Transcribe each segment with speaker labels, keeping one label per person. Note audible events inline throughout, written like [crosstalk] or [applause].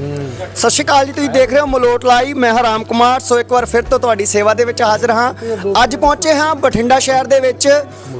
Speaker 1: ਸਤਿ ਸ਼੍ਰੀ ਅਕਾਲ ਜੀ, ਤੁਸੀਂ ਦੇਖ ਰਹੇ ਹੋ ਮਲੋਟ ਲਾਈਵ। ਮੈਂ ਹਾਂ ਰਾਮ ਕੁਮਾਰ, ਸੋ ਇੱਕ ਵਾਰ ਫਿਰ ਤੋਂ ਤੁਹਾਡੀ ਸੇਵਾ ਦੇ ਵਿੱਚ ਹਾਜ਼ਰ ਹਾਂ। ਅੱਜ ਪਹੁੰਚੇ ਹਾਂ ਬਠਿੰਡਾ ਸ਼ਹਿਰ ਦੇ ਵਿੱਚ।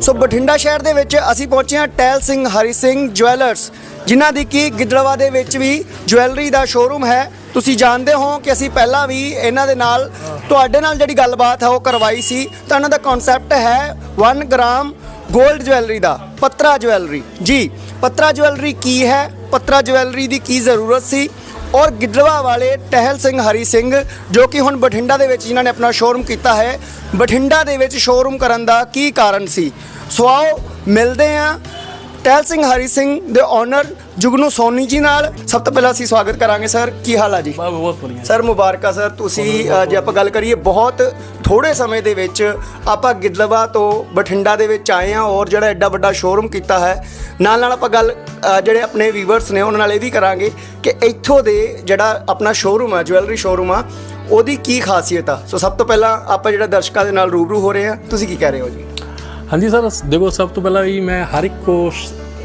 Speaker 1: ਸੋ ਬਠਿੰਡਾ ਸ਼ਹਿਰ ਦੇ ਵਿੱਚ ਅਸੀਂ ਪਹੁੰਚੇ ਹਾਂ ਟੈਲ ਸਿੰਘ, ਹਰੀ ਸਿੰਘ ਜੁਐਲਰਸ, ਜਿਨ੍ਹਾਂ ਦੀ ਕੀ ਗਿੱਦੜਵਾ ਦੇ ਵਿੱਚ ਵੀ ਜੁਐਲਰੀ ਦਾ ਸ਼ੋਰੂਮ ਹੈ। ਤੁਸੀਂ ਜਾਣਦੇ ਹੋ ਕਿ ਅਸੀਂ ਪਹਿਲਾਂ ਵੀ ਇਹਨਾਂ ਦੇ ਨਾਲ ਤੁਹਾਡੇ ਨਾਲ ਜਿਹੜੀ ਗੱਲਬਾਤ ਹੈ, ਉਹ ਕਰਵਾਈ ਸੀ। ਤਾਂ ਇਹਨਾਂ ਦਾ ਕਨਸੈਪਟ ਹੈ 1 ਗ੍ਰਾਮ 골ਡ ਜਵੈਲਰੀ ਦਾ, ਪੱਤਰਾ ਜਵੈਲਰੀ ਜੀ, ਪੱਤਰਾ ਜਵੈਲਰੀ ਕੀ ਹੈ? ਪੱਤਰਾ ਜਵੈਲਰੀ ਦੀ ਕੀ ਜ਼ਰੂਰਤ ਸੀ? ਔਰ ਗਿੱਦੜਵਾ ਵਾਲੇ ਟਹਿਲ ਸਿੰਘ ਹਰੀ ਸਿੰਘ, ਜੋ ਕਿ ਹੁਣ ਬਠਿੰਡਾ ਦੇ ਵਿੱਚ ਜਿਨ੍ਹਾਂ ਨੇ ਆਪਣਾ ਸ਼ੋਰੂਮ ਕੀਤਾ ਹੈ, ਬਠਿੰਡਾ ਦੇ ਵਿੱਚ ਸ਼ੋਰੂਮ ਕਰਨ ਦਾ ਕੀ ਕਾਰਨ ਸੀ? ਸੋ ਆਓ ਮਿਲਦੇ ਹਾਂ ਟਹਿਲ ਸਿੰਘ ਹਰੀ ਸਿੰਘ ਦੇ ਓਨਰ ਜੁਗਨੂ ਸੋਨੀ ਜੀ ਨਾਲ। ਸਭ ਤੋਂ ਪਹਿਲਾਂ ਅਸੀਂ ਸਵਾਗਤ ਕਰਾਂਗੇ ਸਰ। ਕੀ ਹਾਲ ਆ ਜੀ?
Speaker 2: ਬਹੁਤ ਬਹੁਤ ਵਧੀਆ।
Speaker 1: ਸਰ ਮੁਬਾਰਕਾਂ ਸਰ। ਤੁਸੀਂ ਜੇ ਆਪਾਂ ਗੱਲ ਕਰੀਏ ਬਹੁਤ ਥੋੜੇ ਸਮੇਂ ਦੇ ਵਿੱਚ ਆਪਾਂ ਗਿੱਦੜਵਾ ਤੋਂ ਬਠਿੰਡਾ ਦੇ ਵਿੱਚ ਆਏ ਹਾਂ ਔਰ ਜਿਹੜਾ ਐਡਾ ਵੱਡਾ ਸ਼ੋਰੂਮ ਕੀਤਾ ਹੈ। ਨਾਲ ਨਾਲ ਆਪਾਂ ਗੱਲ ਜਿਹੜੇ ਆਪਣੇ ਵੀਵਰਸ ਨੇ ਉਹਨਾਂ ਨਾਲ ਇਹ ਵੀ ਕਰਾਂਗੇ ਕਿ ਇੱਥੋਂ ਦੇ ਜਿਹੜਾ ਆਪਣਾ ਸ਼ੋਰੂਮ ਹੈ ਜਵੈਲਰੀ ਸ਼ੋਰੂਮ ਆ ਉਹਦੀ ਕੀ ਖਾਸੀਅਤ ਆ? ਸੋ ਸਭ ਤੋਂ ਪਹਿਲਾਂ ਆਪਾਂ ਜਿਹੜਾ ਦਰਸ਼ਕਾਂ ਦੇ ਨਾਲ ਰੂਬਰੂ ਹੋ ਰਹੇ ਹਾਂ ਤੁਸੀਂ ਕੀ ਕਹਿ ਰਹੇ ਹੋ ਜੀ?
Speaker 2: ਹਾਂਜੀ ਸਰ ਦੇਖੋ ਸਭ ਤੋਂ ਪਹਿਲਾਂ ਵੀ ਮੈਂ ਹਰ ਇੱਕ ਕੋ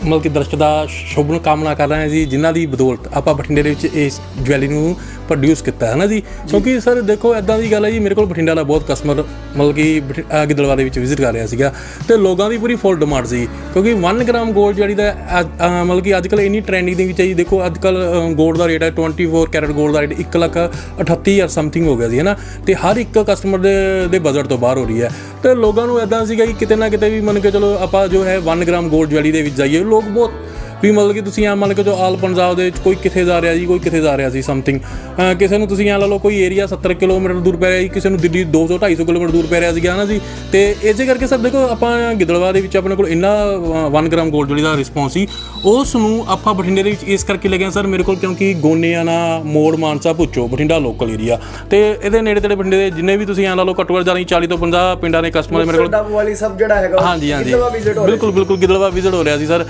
Speaker 2: ਮਤਲਬ ਕਿ ਦਰਸ਼ਕ ਦਾ ਸ਼ੁਭਨ ਕਾਮਨਾ ਕਰ ਰਹੇ ਹਾਂ ਜੀ ਜਿਨ੍ਹਾਂ ਦੀ ਬਦੌਲਤ ਆਪਾਂ ਬਠਿੰਡੇ ਦੇ ਵਿੱਚ ਇਸ ਜਵੈਲੀ ਨੂੰ ਪ੍ਰੋਡਿਊਸ ਕੀਤਾ ਹੈ ਨਾ ਜੀ? ਕਿਉਂਕਿ ਸਰ ਦੇਖੋ ਐਦਾਂ ਦੀ ਗੱਲ ਹੈ ਜੀ ਮੇਰੇ ਕੋਲ ਬਠਿੰਡਾ ਦਾ ਬਹੁਤ ਕਸਟਮਰ ਮਤਲਬ ਕਿ ਗਿੱਦੜਵਾ ਦੇ ਵਿੱਚ ਵਿਜ਼ਿਟ ਕਰ ਰਿਹਾ ਸੀਗਾ ਤੇ ਲੋਕਾਂ ਦੀ ਪੂਰੀ ਫੁੱਲ ਡਿਮਾਂਡ ਸੀ ਕਿਉਂਕਿ 1 ਗ੍ਰਾਮ ਗੋਲਡ ਜਿਹੜੀ ਦਾ ਮਤਲਬ ਕਿ ਅੱਜਕੱਲ ਇੰਨੀ ਟ੍ਰੈਂਡਿੰਗ ਦੇ ਵਿੱਚ ਹੈ ਜੀ ਦੇਖੋ ਅੱਜਕੱਲ ਗੋਲਡ ਦਾ ਰੇਟ ਹੈ 24 ਕੈਰਟ ਗੋਲਡ ਦਾ ਰੇਟ 1 ਲੱਖ 38 ਹਜ਼ਾਰ ਸਮਥਿੰਗ ਹੋ ਗਿਆ ਸੀ ਹੈਨਾ ਤੇ ਹਰ ਇੱਕ ਕਸਟਮਰ ਦੇ ਦੇ ਬਜਟ ਤੋਂ ਬਾਹਰ ਹੋ ਰਹੀ ਹੈ। ਤੇ ਲੋਕਾਂ ਨੂੰ ਐਦਾਂ ਸੀਗਾ ਕਿ ਕਿਤੇ ਨਾ ਕਿਤੇ ਵੀ ਮੰਨ ਕੇ ਚਲੋ ਆਪਾਂ ਜੋ ਹੈ 1 ਗ੍ਰਾਮ ਗੋਲਡ ਜਵੈਲੀ ਦੇ ਵਿੱਚ ਜਾਈਏ ਲੋਕ ਬਹੁਤ ਵੀ ਮਤਲਬ ਕਿ ਤੁਸੀਂ ਆ ਮੰਨ ਕੇ ਜੋ ਆਲ ਪੰਜਾਬ ਦੇ ਵਿੱਚ ਕੋਈ ਕਿੱਥੇ ਜਾ ਰਿਹਾ ਜੀ ਕੋਈ ਕਿੱਥੇ ਜਾ ਰਿਹਾ ਸੀ ਸਮਥਿੰਗ ਕਿਸੇ ਨੂੰ ਤੁਸੀਂ ਆ ਲਾ ਲਓ ਕੋਈ ਏਰੀਆ 70 ਕਿਲੋਮੀਟਰ ਦੂਰ ਪੈ ਰਿਹਾ ਜੀ ਕਿਸੇ ਨੂੰ ਦਿੱਲੀ 200 250 ਕਿਲੋਮੀਟਰ ਦੂਰ ਪੈ ਰਿਹਾ ਸੀਗਾ ਨਾ ਜੀ। ਤੇ ਇਸੇ ਕਰਕੇ ਸਰ ਦੇਖੋ ਆਪਾਂ ਗਿੱਦੜਵਾ ਦੇ ਵਿੱਚ ਆਪਣੇ ਕੋਲ ਇੰਨਾ 1 ਗ੍ਰਾਮ 골ਡ ਜਿਹੜੀ ਦਾ ਰਿਸਪੌਂਸ ਸੀ ਉਸ ਨੂੰ ਆਪਾਂ ਬਠਿੰਡੇ ਦੇ ਵਿੱਚ ਇਸ ਕਰਕੇ ਲੈ ਗਏ ਸਰ ਮੇਰੇ ਕੋਲ ਕਿਉਂਕਿ ਗੋਨੇਆਣਾ ਮੋੜ ਮਾਨਸਾ ਭੁੱਚੋ ਬਠਿੰਡਾ ਲੋਕਲ ਏਰੀਆ ਤੇ ਇਹਦੇ ਨੇੜੇ ਤੇੜੇ ਬਠਿੰਡੇ ਦੇ ਜਿੰਨੇ ਵੀ ਤੁਸੀਂ ਆ ਲਾ ਲਓ ਘੱਟੋ ਘੱਟ ਜਾਨੀ 40 ਤੋਂ 50 ਪਿੰਡਾਂ ਦੇ ਕਸਟਮਰ ਮੇਰੇ ਕੋਲ
Speaker 1: ਡੱਬ ਵਾਲੀ ਸਭ ਜਿਹੜਾ ਹੈਗਾ
Speaker 2: ਹਾਂਜੀ ਹਾਂਜੀ। ਬਿਲਕੁਲ ਬਿਲਕੁਲ ਗਿੱਦੜਵਾ ਵਿਜ਼ਿਟ ਹੋ ਰਿਹਾ ਸੀ ਸਰ।